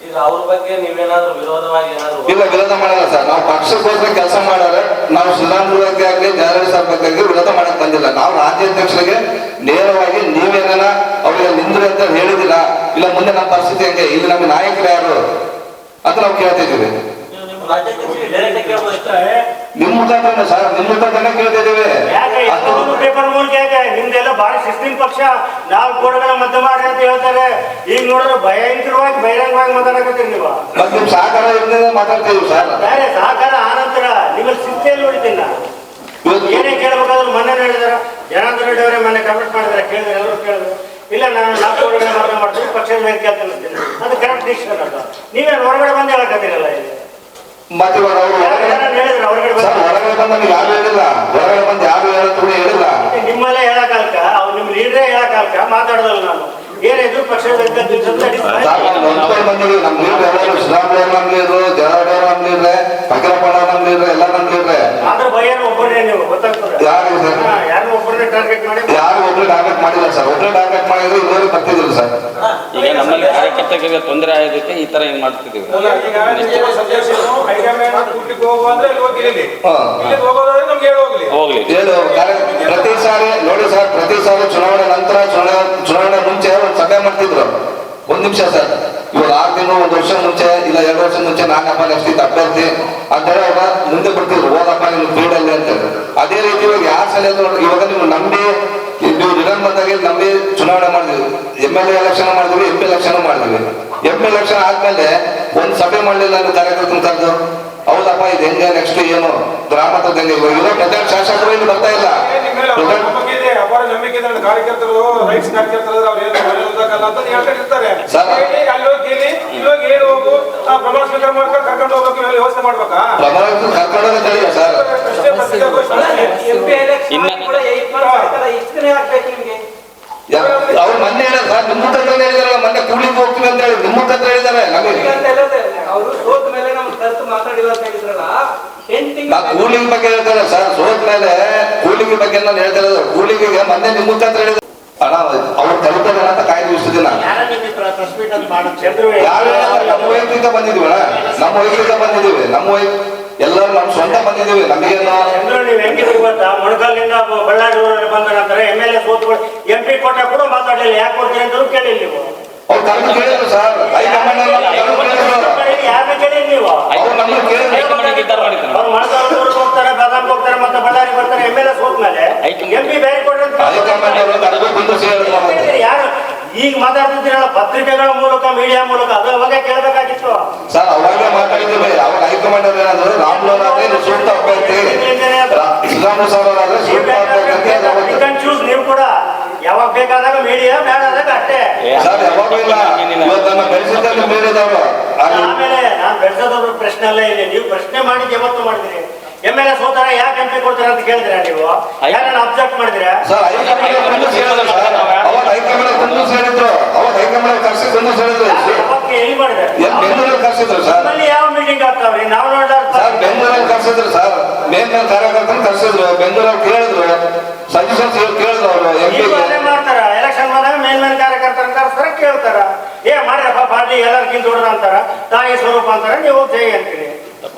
ಈಗ ಅವ್ರ ಬಗ್ಗೆ ನೀವೇನಾದ್ರೂ ವಿರೋಧವಾಗಿ ಏನಾದ್ರು ಇಲ್ಲ ವಿರೋಧ ಮಾಡಲ್ಲ ಸರ್. ನಾವು ಪಕ್ಷಕ್ಕೋಸ್ಕರ ಕೆಲಸ ಮಾಡಾರೆ ನಾವು ಶ್ರೀರಾಮ್ ಬಗ್ಗೆ ಆಗಲಿ ಸರ್ ಬಗ್ಗೆ ಆಗ್ಲಿ ವಿರೋಧ ಮಾಡಕ್ ಬಂದಿಲ್ಲ. ನಾವು ರಾಜ್ಯಾಧ್ಯಕ್ಷರಿಗೆ ನೇರವಾಗಿ ನೀವೇನ ಅವ್ರಿಗೆ ನಿಂದ್ರಿ ಅಂತ ಹೇಳಿದಿಲ್ಲ. ಇಲ್ಲ ಮುಂದೆ ನಮ್ಮ ಪರಿಸ್ಥಿತಿ ಹೆಂಗೆ? ಇಲ್ಲಿ ನಮ್ಮ ನಾಯಕರು ಯಾರು? ಅಂತ ನಾವು ಕೇಳ್ತಿದ್ದೀವಿ ನಿಮ್ ಮುಖಾಂತರ ಸರ್ ನಿಮ್ ಮುಖಾಂತರನೇ ಕೇಳ್ತಿದ್ದೀವಿ ಪೇಪರ್ ಮೂಲಕ ಯಾಕೆ? ನಿಮ್ದೆಲ್ಲ ಬಾರಿ ಶಿಸ್ತಿನ ಪಕ್ಷ. ನಾವು ಕೋಡ್ಗಳ ಮಧ್ಯ ಮಾಡಿ ಅಂತ ಹೇಳ್ತಾರೆ. ಈಗ ನೋಡಿದ್ರೆ ಭಯಂಕರವಾಗಿ ಬಹಿರಂಗವಾಗಿ ಮಾತಾಡಕತ್ತೀರಿ ನೀವು. ಮತ್ತೆ ನಿಮ್ ಸಹಕಾರ ಇಲ್ಲದೆ ಮಾತಾಡ್ತೀವಿ ಸರ್. ಬೇರೆ ಸಹಕಾರ ಆನಂತರ ನಿಮ್ಮಲ್ಲಿ ಶಿಸ್ತಿಯಲ್ಲಿ ಹೊಡಿತೀನಿ ಏನೇ ಕೇಳ್ಬೇಕಾದ್ರೂ ಮೊನ್ನೆ ಹೇಳಿದಾರ. ಜನಾರ್ದನ್ ರೆಡ್ಡಿ ಅವರೇ ಮೊನ್ನೆ ಕಮೆಂಟ್ ಮಾಡಿದಾರೆ. ಕೇಳಿದ್ರೆ ಎಲ್ಲರೂ ಕೇಳಿದ್ರು. ಇಲ್ಲ ನಾನು ನಾಲ್ಕು ಹೊರಗಡೆ ಮಾತ್ರ ಮಾಡ್ತೀನಿ ಪಕ್ಷದ ಮೇಲೆ ಕೇಳ್ತೇನೆ ಅಂತೀನಿ. ಅದು ಕರೆಕ್ಟ್ ಡಿಸಿಷನ್ ಅಲ್ಲ ನೀವೇನು ಹೊರಗಡೆ ಬಂದು ಹೇಳಕತ್ತೀರಲ್ಲ ಇಲ್ಲಿ. ಮತ್ತೆ ಇವಾಗ ಅವರು ಯಾರು ಹೇಳಿದ್ರು ಹೊರಗಡೆ ಸರ್ ಬಂದು ಹೊರಗಡೆ ಬಂದು ಯಾರು ಹೇಳಿಲ್ಲ? ಹೊರಗಡೆ ಬಂದು ಯಾರು ಹೇಳೋದು ಕೂಡ ಹೇಳಿಲ್ಲ. ನಿಮ್ಮಲ್ಲೇ ಹೇಳಕ್ಕಾಲ್ಕ ಅವ್ರು ನಿಮ್ಮ ಲೀಡ್ರೇ ಹೇಳಕ್ಕಾಲ್ಕ ಮಾತಾಡೋದಲ್ಲ ನಾನು. ಏನಿದ್ರು ಪಕ್ಷದ ಎಲ್ಲರೂ ಎಲ್ಲ ಆದ್ರೆ ಭಯನ ಒಬ್ಬರೇ ನೀವು ಗೊತ್ತಾಗ್ತದೆ. ಯಾರು ಸರ್? ಯಾರು ಒಬ್ಬರೇ ಟಾರ್ಗೆಟ್ ಮಾಡಿ ಯಾರು ಟಾರ್ಗೆಟ್ ಮಾಡಿಲ್ಲ ಸರ್. ಟಾರ್ಗೆಟ್ ಮಾಡಿದ್ರೆ ಇನ್ನೂರು ಬರ್ತಿದ್ರು ಸರ್. ಈಗ ನಮ್ಮಲ್ಲಿ ಕಾರ್ಯಕರ್ತರಿಗೆ ತೊಂದರೆ ಆಗೋದಕ್ಕೆ ಈ ತರ ಏನ್ ಮಾಡ್ತಿದ್ದೀವಿ. ಹೋಗ್ಲಿ. ಹೋಗ್ಲಿ ಪ್ರತಿ ಸಾರಿ ನೋಡಿ ಸರ್ ಪ್ರತಿ ಸಾರಿ ಚುನಾವಣೆ ನಂತರ ಚುನಾವಣೆ ಚುನಾವಣೆ ಮುಂಚೆ ಸಭೆ ಮಾಡ್ತಿದ್ರು. ಒಂದ್ ನಿಮಿಷ ಸರ್. ಇವಾಗ ಆರು ತಿಂಗಳು ಒಂದು ವರ್ಷ ಮುಂಚೆ ಇಲ್ಲ ಎರಡು ವರ್ಷ ಮುಂಚೆ ನಾನಪ್ಪ ನೆಕ್ಸ್ಟ್ ಇತ್ತು ಅಭ್ಯರ್ಥಿ. ಅಂತ ಹೇಳಿ ಅವಾಗ ಮುಂದೆ ಬರ್ತಿದ್ರು. ಹೋದಪ್ಪ ನೀವು ಫೀಲ್ಡಲ್ಲಿ ಅಂತ ಅದೇ ರೀತಿ ಇವಾಗ ಯಾರ ಸಲ ಇವಾಗ ನೀವು ನಂಬಿ ನೀವು ರಿಟರ್ನ್ ಬಂದಾಗ ನಂಬಿ ಚುನಾವಣೆ ಮಾಡಿದ್ವಿ ಎಂ ಎಲ್ ಎ ಎಲೆಕ್ಷನ್ ಮಾಡಿದ್ವಿ ಎಂ ಪಿ ಎಲೆಕ್ಷನ್ ಮಾಡಿದ್ವಿ. ಎಂ ಪಿ ಎಲೆಕ್ಷನ್ ಆದ್ಮೇಲೆ ಒಂದ್ ಸಭೆ ಮಾಡಲಿಲ್ಲ ಅಂತ ಕಾರ್ಯಕರ್ತನ ಕರೆದು ಹೌದಪ್ಪ ಇದು ಹೆಂಗ ನೆಕ್ಸ್ಟ್ ಏನು? ಗ್ರಾಮದ ಹೆಂಗೆ ಇವಾಗ ಇರೋ ಪ್ರಧಾನ ಶಾಸಕರು ಇಲ್ಲಿ ಬರ್ತಾ ಇಲ್ಲ. ಅಪಾರ ನಂಬಿಕೆ ನನ್ನ ಕಾರ್ಯಕರ್ತರು ರೈಟ್ಸ್ ಕಾರ್ಯಕರ್ತರು ಅವ್ರು ಏನು ಮನೆ ಓದಕ್ಕಲ್ಲ ಅಂತ ಹೇಳ್ಕೊಂಡಿರ್ತಾರೆ ಸರ್. ಹೇಳಿ, ಅಲ್ಲಿ ಹೋಗಿ ಇಲ್ಲಿ ಹೋಗಿ ಹೇಳಿ ಹೋಗು ಆ, ಪ್ರಮಾಣ ಸ್ವೀಕಾರ ಮಾಡ್ಕೊಂಡು ಕರ್ಕೊಂಡು ಹೋಗ್ಬೇಕು ಇವೆಲ್ಲ ವ್ಯವಸ್ಥೆ ಮಾಡ್ಬೇಕಾ? ಅವ್ರು ಮೊನ್ನೆ ಸರ್ ನಿಮ್ಮ ಹತ್ರ ಹೇಳಿದಾರಲ್ಲ ಮೊನ್ನೆ ಕೂಲಿಗೆ ಹೋಗ್ತೀವಿ ಅಂತ ಹೇಳಿ ನಿಮ್ಮ ಹತ್ರ ಹೇಳಿದಾರೆ ನಮಗೆ. ಅವರು ಸೋತ ಮೇಲೆ ನಮ್ಗೆ ಮಾತಾಡಿಲ್ಲ ಅಂತ ಹೇಳಿದ್ರಲ್ಲ ಕೂಲಿಂಗ್ ಬಗ್ಗೆ ಹೇಳ್ತಾರೆ ಸರ್ ಸೋತ್ ಮೇಲೆ ಕೂಲಿಂಗ್ ಬಗ್ಗೆ ನಾನು ಹೇಳ್ತಾ ಇರೋದು. ಕೂಲಿಂಗಿಗೆ ಮೊನ್ನೆ ನಿಮ್ಮ ಹತ್ರ ಹೇಳಿದ್ರು. ಅಣ್ಣ ಅವ್ರು ತಲುಪೋದಲ್ಲ ಅಂತ ಕಾಯ್ದು ಇಷ್ಟು ನಾನು. ನಿಮ್ಮ ವೈಯಕ್ತಿಕ ಬಂದಿದ್ವಿ ಅಣ್ಣ. ನಮ್ಮ ವೈಯಕ್ತಿಕ ಬಂದಿದ್ದೀವಿ ನಮ್ಮ ವೈ ಎಲ್ಲರೂ ನಮ್ಮ ಸ್ವಂತ ಬಂದಿದ್ದೀವಿ ನಮಗೇನು ನೀವು ಹೆಂಗಿದ್ರು ಗೊತ್ತಾ? ಮೊಣಕಾಲಿಂದ ಬಳ್ಳಾರಿ ಬಂದ ನಂತರ ಎಂ ಎಲ್ ಎ ಸೋತ್ಗಳು ಎಂ ಪಿ ಕೊಟ್ಟ ಕೂಡ ಮಾತಾಡಲಿಲ್ಲ. ಯಾಕೆ ಕೊಡ್ತೀರಿ ಅಂತ ಕೇಳಿಲ್ಲ ನೀವು. ಅವ್ರು ಕರೆದು ಕೇಳಿದ್ರು ಸರ್. ಹೈಕಮಾಂಡ್ ಯಾರನ್ನ ಕೇಳಿ ನೀವು? ಅವ್ರು ಹೋಗ್ತಾರೆ ಬಾದಾಮ್ ಹೋಗ್ತಾರೆ ಮತ್ತೆ ಬಳ್ಳಾರಿ ಬರ್ತಾರೆ ಎಂ ಎಲ್ ಎ ಸೋತ್ ಮೇಲೆ ಹೈಕಮಾಂಡ್ ಎಂ ಪಿ ಬೇರೆ ಕೊಡ್ರಿ ಅಂತ ಯಾರು? ಈಗ ಮಾತಾಡ್ತಿದ್ದೀರಲ್ಲ ಪತ್ರಿಕೆಗಳ ಮೂಲಕ ಮೀಡಿಯಾ ಮೂಲಕ ಅದು ಅವಾಗ ಕೇಳಬೇಕಾಗಿತ್ತು. ಸರ್ ಅವಾಗಲೇ ಮಾತಾಡಿದ್ದೇವೆ ಅವಾಗ ಹೈಕಮಾಂಡ್ ಅವ್ರು ಏನಾದ್ರು ಆದ್ರೆ ಸೂಕ್ತ ಅಭ್ಯರ್ಥಿ ಸರ್ ಅವರಾದ್ರೆ ಸೂಕ್ತ ನೀವು ಕೂಡ. ಯಾವಾಗ ಬೇಕಾದಾಗ ಮೀಡಿಯಾ ಬೇಡಾದಾಗ ಅಷ್ಟೇ. ಸರ್ ಯಾವಾಗ ಇಲ್ಲ. ಇವತ್ತು ನನ್ನ ಆಮೇಲೆ ನಾನು ಬೆಳೆಸೋದವ್ರ ಪ್ರಶ್ನೆ ಅಲ್ಲ ಇಲ್ಲಿ. ನೀವು ಪ್ರಶ್ನೆ ಮಾಡಿದ್ದು ಯಾವತ್ತು ಮಾಡಿದ್ರಿ. ಎಂ ಎಲ್ ಎ ಸೋತಾರ ಯಾಕೆ ಎಂ ಕೊಡ್ತಾರ ಕೊಡ್ತೀರಾ ಅಂತ ಕೇಳಿದ್ರ ನೀವು? ಯಾರನ್ನ ಅಬ್ಜೆಕ್ಟ್ ಮಾಡಿದ್ರೆ? ಸರ್ ಹೈಕಮಾಂಡ್ ಕುಂದಿಸಿ ಹೇಳಿದ್ರು ಸರ್. ಅವಾಗ ಹೈಕಮಾಂಡ್ ಕುಂದಿಸಿ ಹೇಳಿದ್ರು ಅವಾಗ ಹೈಕಮಾಂಡ್ ಕರ್ಸಿ ಹೇಳಿದ್ರು ಬೆಂಗಳೂರಲ್ಲಿ ಕರ್ಸಿದ್ರು ಸರ್. ಯಾವ ಮೀಟಿಂಗ್ ಆಗ್ತಾವ್ರಿ? ನಾವು ಸರ್ ಬೆಂಗಳೂರಲ್ಲಿ ಕರ್ಸಿದ್ರು ಸರ್. ಮೇನ್ ಮೇನ್ ಕಾರ್ಯಕರ್ತನ ಕರ್ಸಿದ್ರು. ಬೆಂಗಳೂರಲ್ಲಿ ಕೇಳಿದ್ರು. ಸಜೆಷನ್ಸ್ ಕೇಳಿದ್ರು ಅವರು ಎಂ ಮಾಡ್ತಾರ? ಎಲೆಕ್ಷನ್ ಬಂದಾಗ ಮೇನ್ ಕಾರ್ಯಕರ್ತರ ಕರ್ಸ್ತಾರ? ಕೇಳ್ತಾರ? ಏ ಮಾಡ್ರಪ್ಪ ಬಾಡಿ ಎಲ್ಲರಿಗಿಂತ ದೊಡ್ಡದ ಅಂತಾರ? ತಾಯಿ ಸ್ವರೂಪ ಅಂತಾರ? ನೀವು ಜೈ ಅಂತೀರಿ.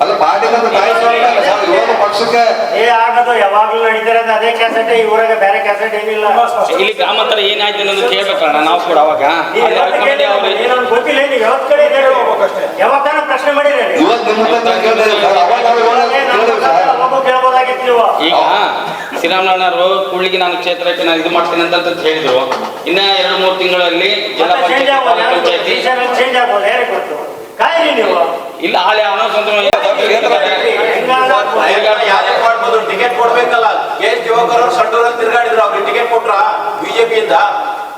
ಅಲ್ಲ ಪಾರ್ಟಿ ಮತ್ತು ತಾಯಿ ಸ್ವರೂಪ ಅಲ್ಲ ಸರ್ ಇವಾಗ ಪಕ್ಷಕ್ಕೆ ಏ ಆಗೋದು ಯಾವಾಗ್ಲೂ ನಡೀತಿರೋದು ಅದೇ ಕ್ಯಾಸೆಟ್ ಈ ಊರಾಗ ಬೇರೆ ಕ್ಯಾಸೆಟ್ ಏನಿಲ್ಲ. ಇಲ್ಲಿ ಗ್ರಾಮಾಂತರ ಏನಾಯ್ತು ಅನ್ನೋದು ಕೇಳ್ಬೇಕಣ್ಣ ನಾವು ಕೂಡ ಅವಾಗ. ಏನೊಂದು ಗೊತ್ತಿಲ್ಲ ನೀವು ಯಾವತ್ತು ಕಡೆ ಯಾವತ್ತಾನ ಪ್ರಶ್ನೆ ಮಾಡಿದ್ರೆ ಇವತ್ತು ಕೇಳ್ಬೋದಾಗಿತ್ತು ನೀವು. ಈಗ ಶ್ರೀರಾಮನವರು ಕೂಡ್ಲಿಗೆ ನಾನು ಕ್ಷೇತ್ರಕ್ಕೆ ನಾನು ಇದು ಮಾಡ್ತೇನೆ ಅಂತ ಅಂತ ಹೇಳಿದ್ರು. ಇನ್ನ ಎರಡು ಮೂರು ತಿಂಗಳಲ್ಲಿ ಆಗ್ಬೋದು ಪಂಚಾಯತಿ ಚೇಂಜ್ ಆಗ್ಬೋದು ಯಾರಿಗೆ ಗೊತ್ತು? ಕಾಯಿರಿ ನೀವು. ಇಲ್ಲ ಅಂದ್ರೆ ಯಾರೇ ಮಾಡ್ಬೋದು? ಟಿಕೆಟ್ ಕೊಡ್ಬೇಕಲ್ಲ. ಎಷ್ಟು ಯುವಕರು ಸಂಡೂರಲ್ಲಿ ತಿರ್ಗಾಡಿದ್ರು ಅವ್ರಿಗೆ ಟಿಕೆಟ್ ಕೊಟ್ರ? ಬಿಜೆಪಿಯಿಂದ?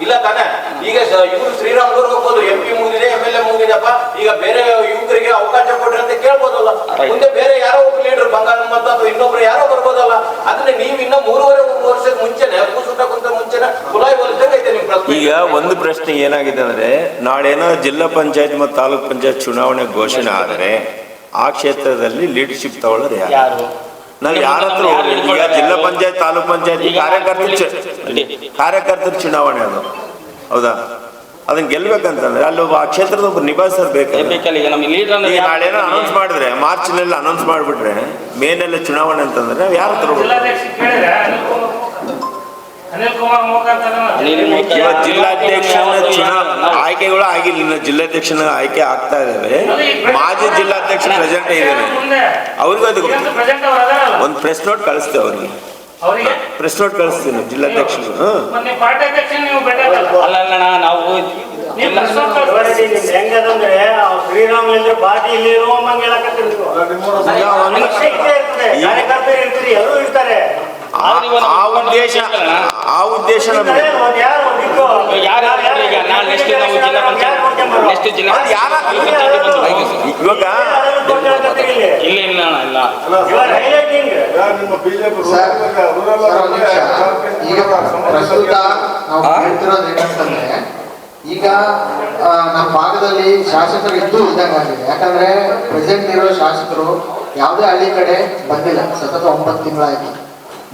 ಇಲ್ಲ ತಾನೆ. ಈಗ ಇವರು ಶ್ರೀರಾಮುಲು ಹೋಗ್ಬೋದು. ಎಂ ಪಿ ಮುಗಿದಿದೆ ಎಂ ಎಲ್ ಎ ಮುಗಿದಪ್ಪ ಈಗ ಬೇರೆ ಯುವಕರಿಗೆ ಅವಕಾಶ ಕೊಡ್ರಿ ಅಂತ ಕೇಳ್ಬೋದಲ್ಲ. ಮುಂದೆ ಬೇರೆ ಯಾರೋ ಒಬ್ಬ ಲೀಡರ್ ಬಂಗಾರ ಮತ್ತು ಅಥವಾ ಇನ್ನೊಬ್ರು ಯಾರೋ ಬರ್ಬೋದಲ್ಲ. ಆದ್ರೆ ನೀವು ಇನ್ನ ಮೂರುವರೆ ವರ್ಷದ ಮುಂಚೆನೆ ಕೂಸುಟಕ್ಕಿಂತ ಮುಂಚೆನೆ ಗುಲಾಯಿ ಹೋಲಿಸ್ದಂಗೆ ಐತೆ ನಿಮ್ ಪ್ರಶ್ನೆ? ಈಗ ಒಂದು ಪ್ರಶ್ನೆ ಏನಾಗಿದೆ ಅಂದ್ರೆ ನಾಳೇನೋ ಜಿಲ್ಲಾ ಪಂಚಾಯತ್ ಮತ್ತು ತಾಲೂಕ್ ಪಂಚಾಯತ್ ಚುನಾವಣೆ ಘೋಷಣೆ ಆದರೆ ಆ ಕ್ಷೇತ್ರದಲ್ಲಿ ಲೀಡರ್ಶಿಪ್ ತಗೊಳ್ಳೋದು ಯಾರು? ಯಾರು? ನಾವು ಯಾರ ಹತ್ರ ಈಗ ಜಿಲ್ಲಾ ಪಂಚಾಯತ್ ತಾಲೂಕ್ ಪಂಚಾಯತ್ ಕಾರ್ಯಕರ್ತರ ಕಾರ್ಯಕರ್ತರ ಚುನಾವಣೆ ಅದು. ಹೌದಾ? ಅದನ್ನ ಗೆಲ್ಬೇಕಂತಂದ್ರೆ ಅಲ್ಲಿ ಒಬ್ಬ ಆ ಕ್ಷೇತ್ರದ ಒಬ್ಬ ನಿಭಾಯಿಸರ್ ನಾಳೆನೋ ಅನೌನ್ಸ್ ಮಾಡಿದ್ರೆ ಮಾರ್ಚ್ನಲ್ಲಿ ಅನೌನ್ಸ್ ಮಾಡ್ಬಿಟ್ರೆ ಮೇನೆಲ್ಲ ಚುನಾವಣೆ ಅಂತಂದ್ರೆ ನಾವು ಯಾರ ಹತ್ರ ಅನಿಲ್ ಕುಮಾರ್ ಜಿಲ್ಲಾಧ್ಯಕ್ಷನ ಚುನಾವ ಆಯ್ಕೆಗಳು ಆಗಿಲ್ಲ ಇನ್ನು ಜಿಲ್ಲಾಧ್ಯಕ್ಷನ ಆಯ್ಕೆ ಆಗ್ತಾ ಇದಾವೆ. ಮಾಜಿ ಜಿಲ್ಲಾಧ್ಯಕ್ಷ ಪ್ರೆಸೆಂಟ್ ಇದ್ದಾರೆ. ಅವ್ರಿಗೂ ಅದು ಒಂದು ಪ್ರೆಸ್ ನೋಟ್ ಕಳಿಸ್ತೇವೆ ಅವ್ರಿಗೆ. ಪ್ರೆಸ್ ನೋಟ್ ಕಳಿಸ್ತೀನಿ ಜಿಲ್ಲಾಧ್ಯಕ್ಷ ಜಿಲ್ಲಾಧ್ಯಕ್ಷರು ಅಲ್ಲಣ್ಣ ನಾವು ಹೆಂಗದಂದ್ರೆ ಶ್ರೀರಾಮ್ ಶ್ರೀರಾಮಲಿಂದ್ರ ಪಾರ್ಟಿ ಇಲ್ಲಿ ಇರೋ ಮಂಗ್ ಹೇಳಕತ್ತೀರಿ ನೀವು ಈಗ ಒಂದು- ಪಕ್ಷ ಇದ್ದೇ ಇರ್ತದೆ ಕಾರ್ಯಕರ್ತರು ಇರ್ತೀರಿ ಎಲ್ಲರೂ ಇರ್ತಾರೆ. ಆ- ಉದ್ದೇಶ ಆ ಉದ್ದೇಶ ನಮ್ಗೆ ಇವಾಗ ಇಲ್ಲಿ. ಇಲ್ಲ ಇಲ್ಲ. ಈಗ ಪ್ರಸ್ತುತ ನಾವು ಹೇಳ್ತಿರೋದು ಏನಂತಂದ್ರೆ ಈಗ ನಮ್ಮ ಭಾಗದಲ್ಲಿ ಶಾಸಕರು ಇದ್ದು ಇದ್ದಂಗಾಗಿದೆ ಯಾಕಂದ್ರೆ ಪ್ರೆಸೆಂಟ್ ಇರೋ ಶಾಸಕರು ಯಾವುದೇ ಹಳ್ಳಿ ಕಡೆ ಬಂದಿಲ್ಲ ಸತತ ಒಂಬತ್ತು ತಿಂಗಳಾಯ್ತು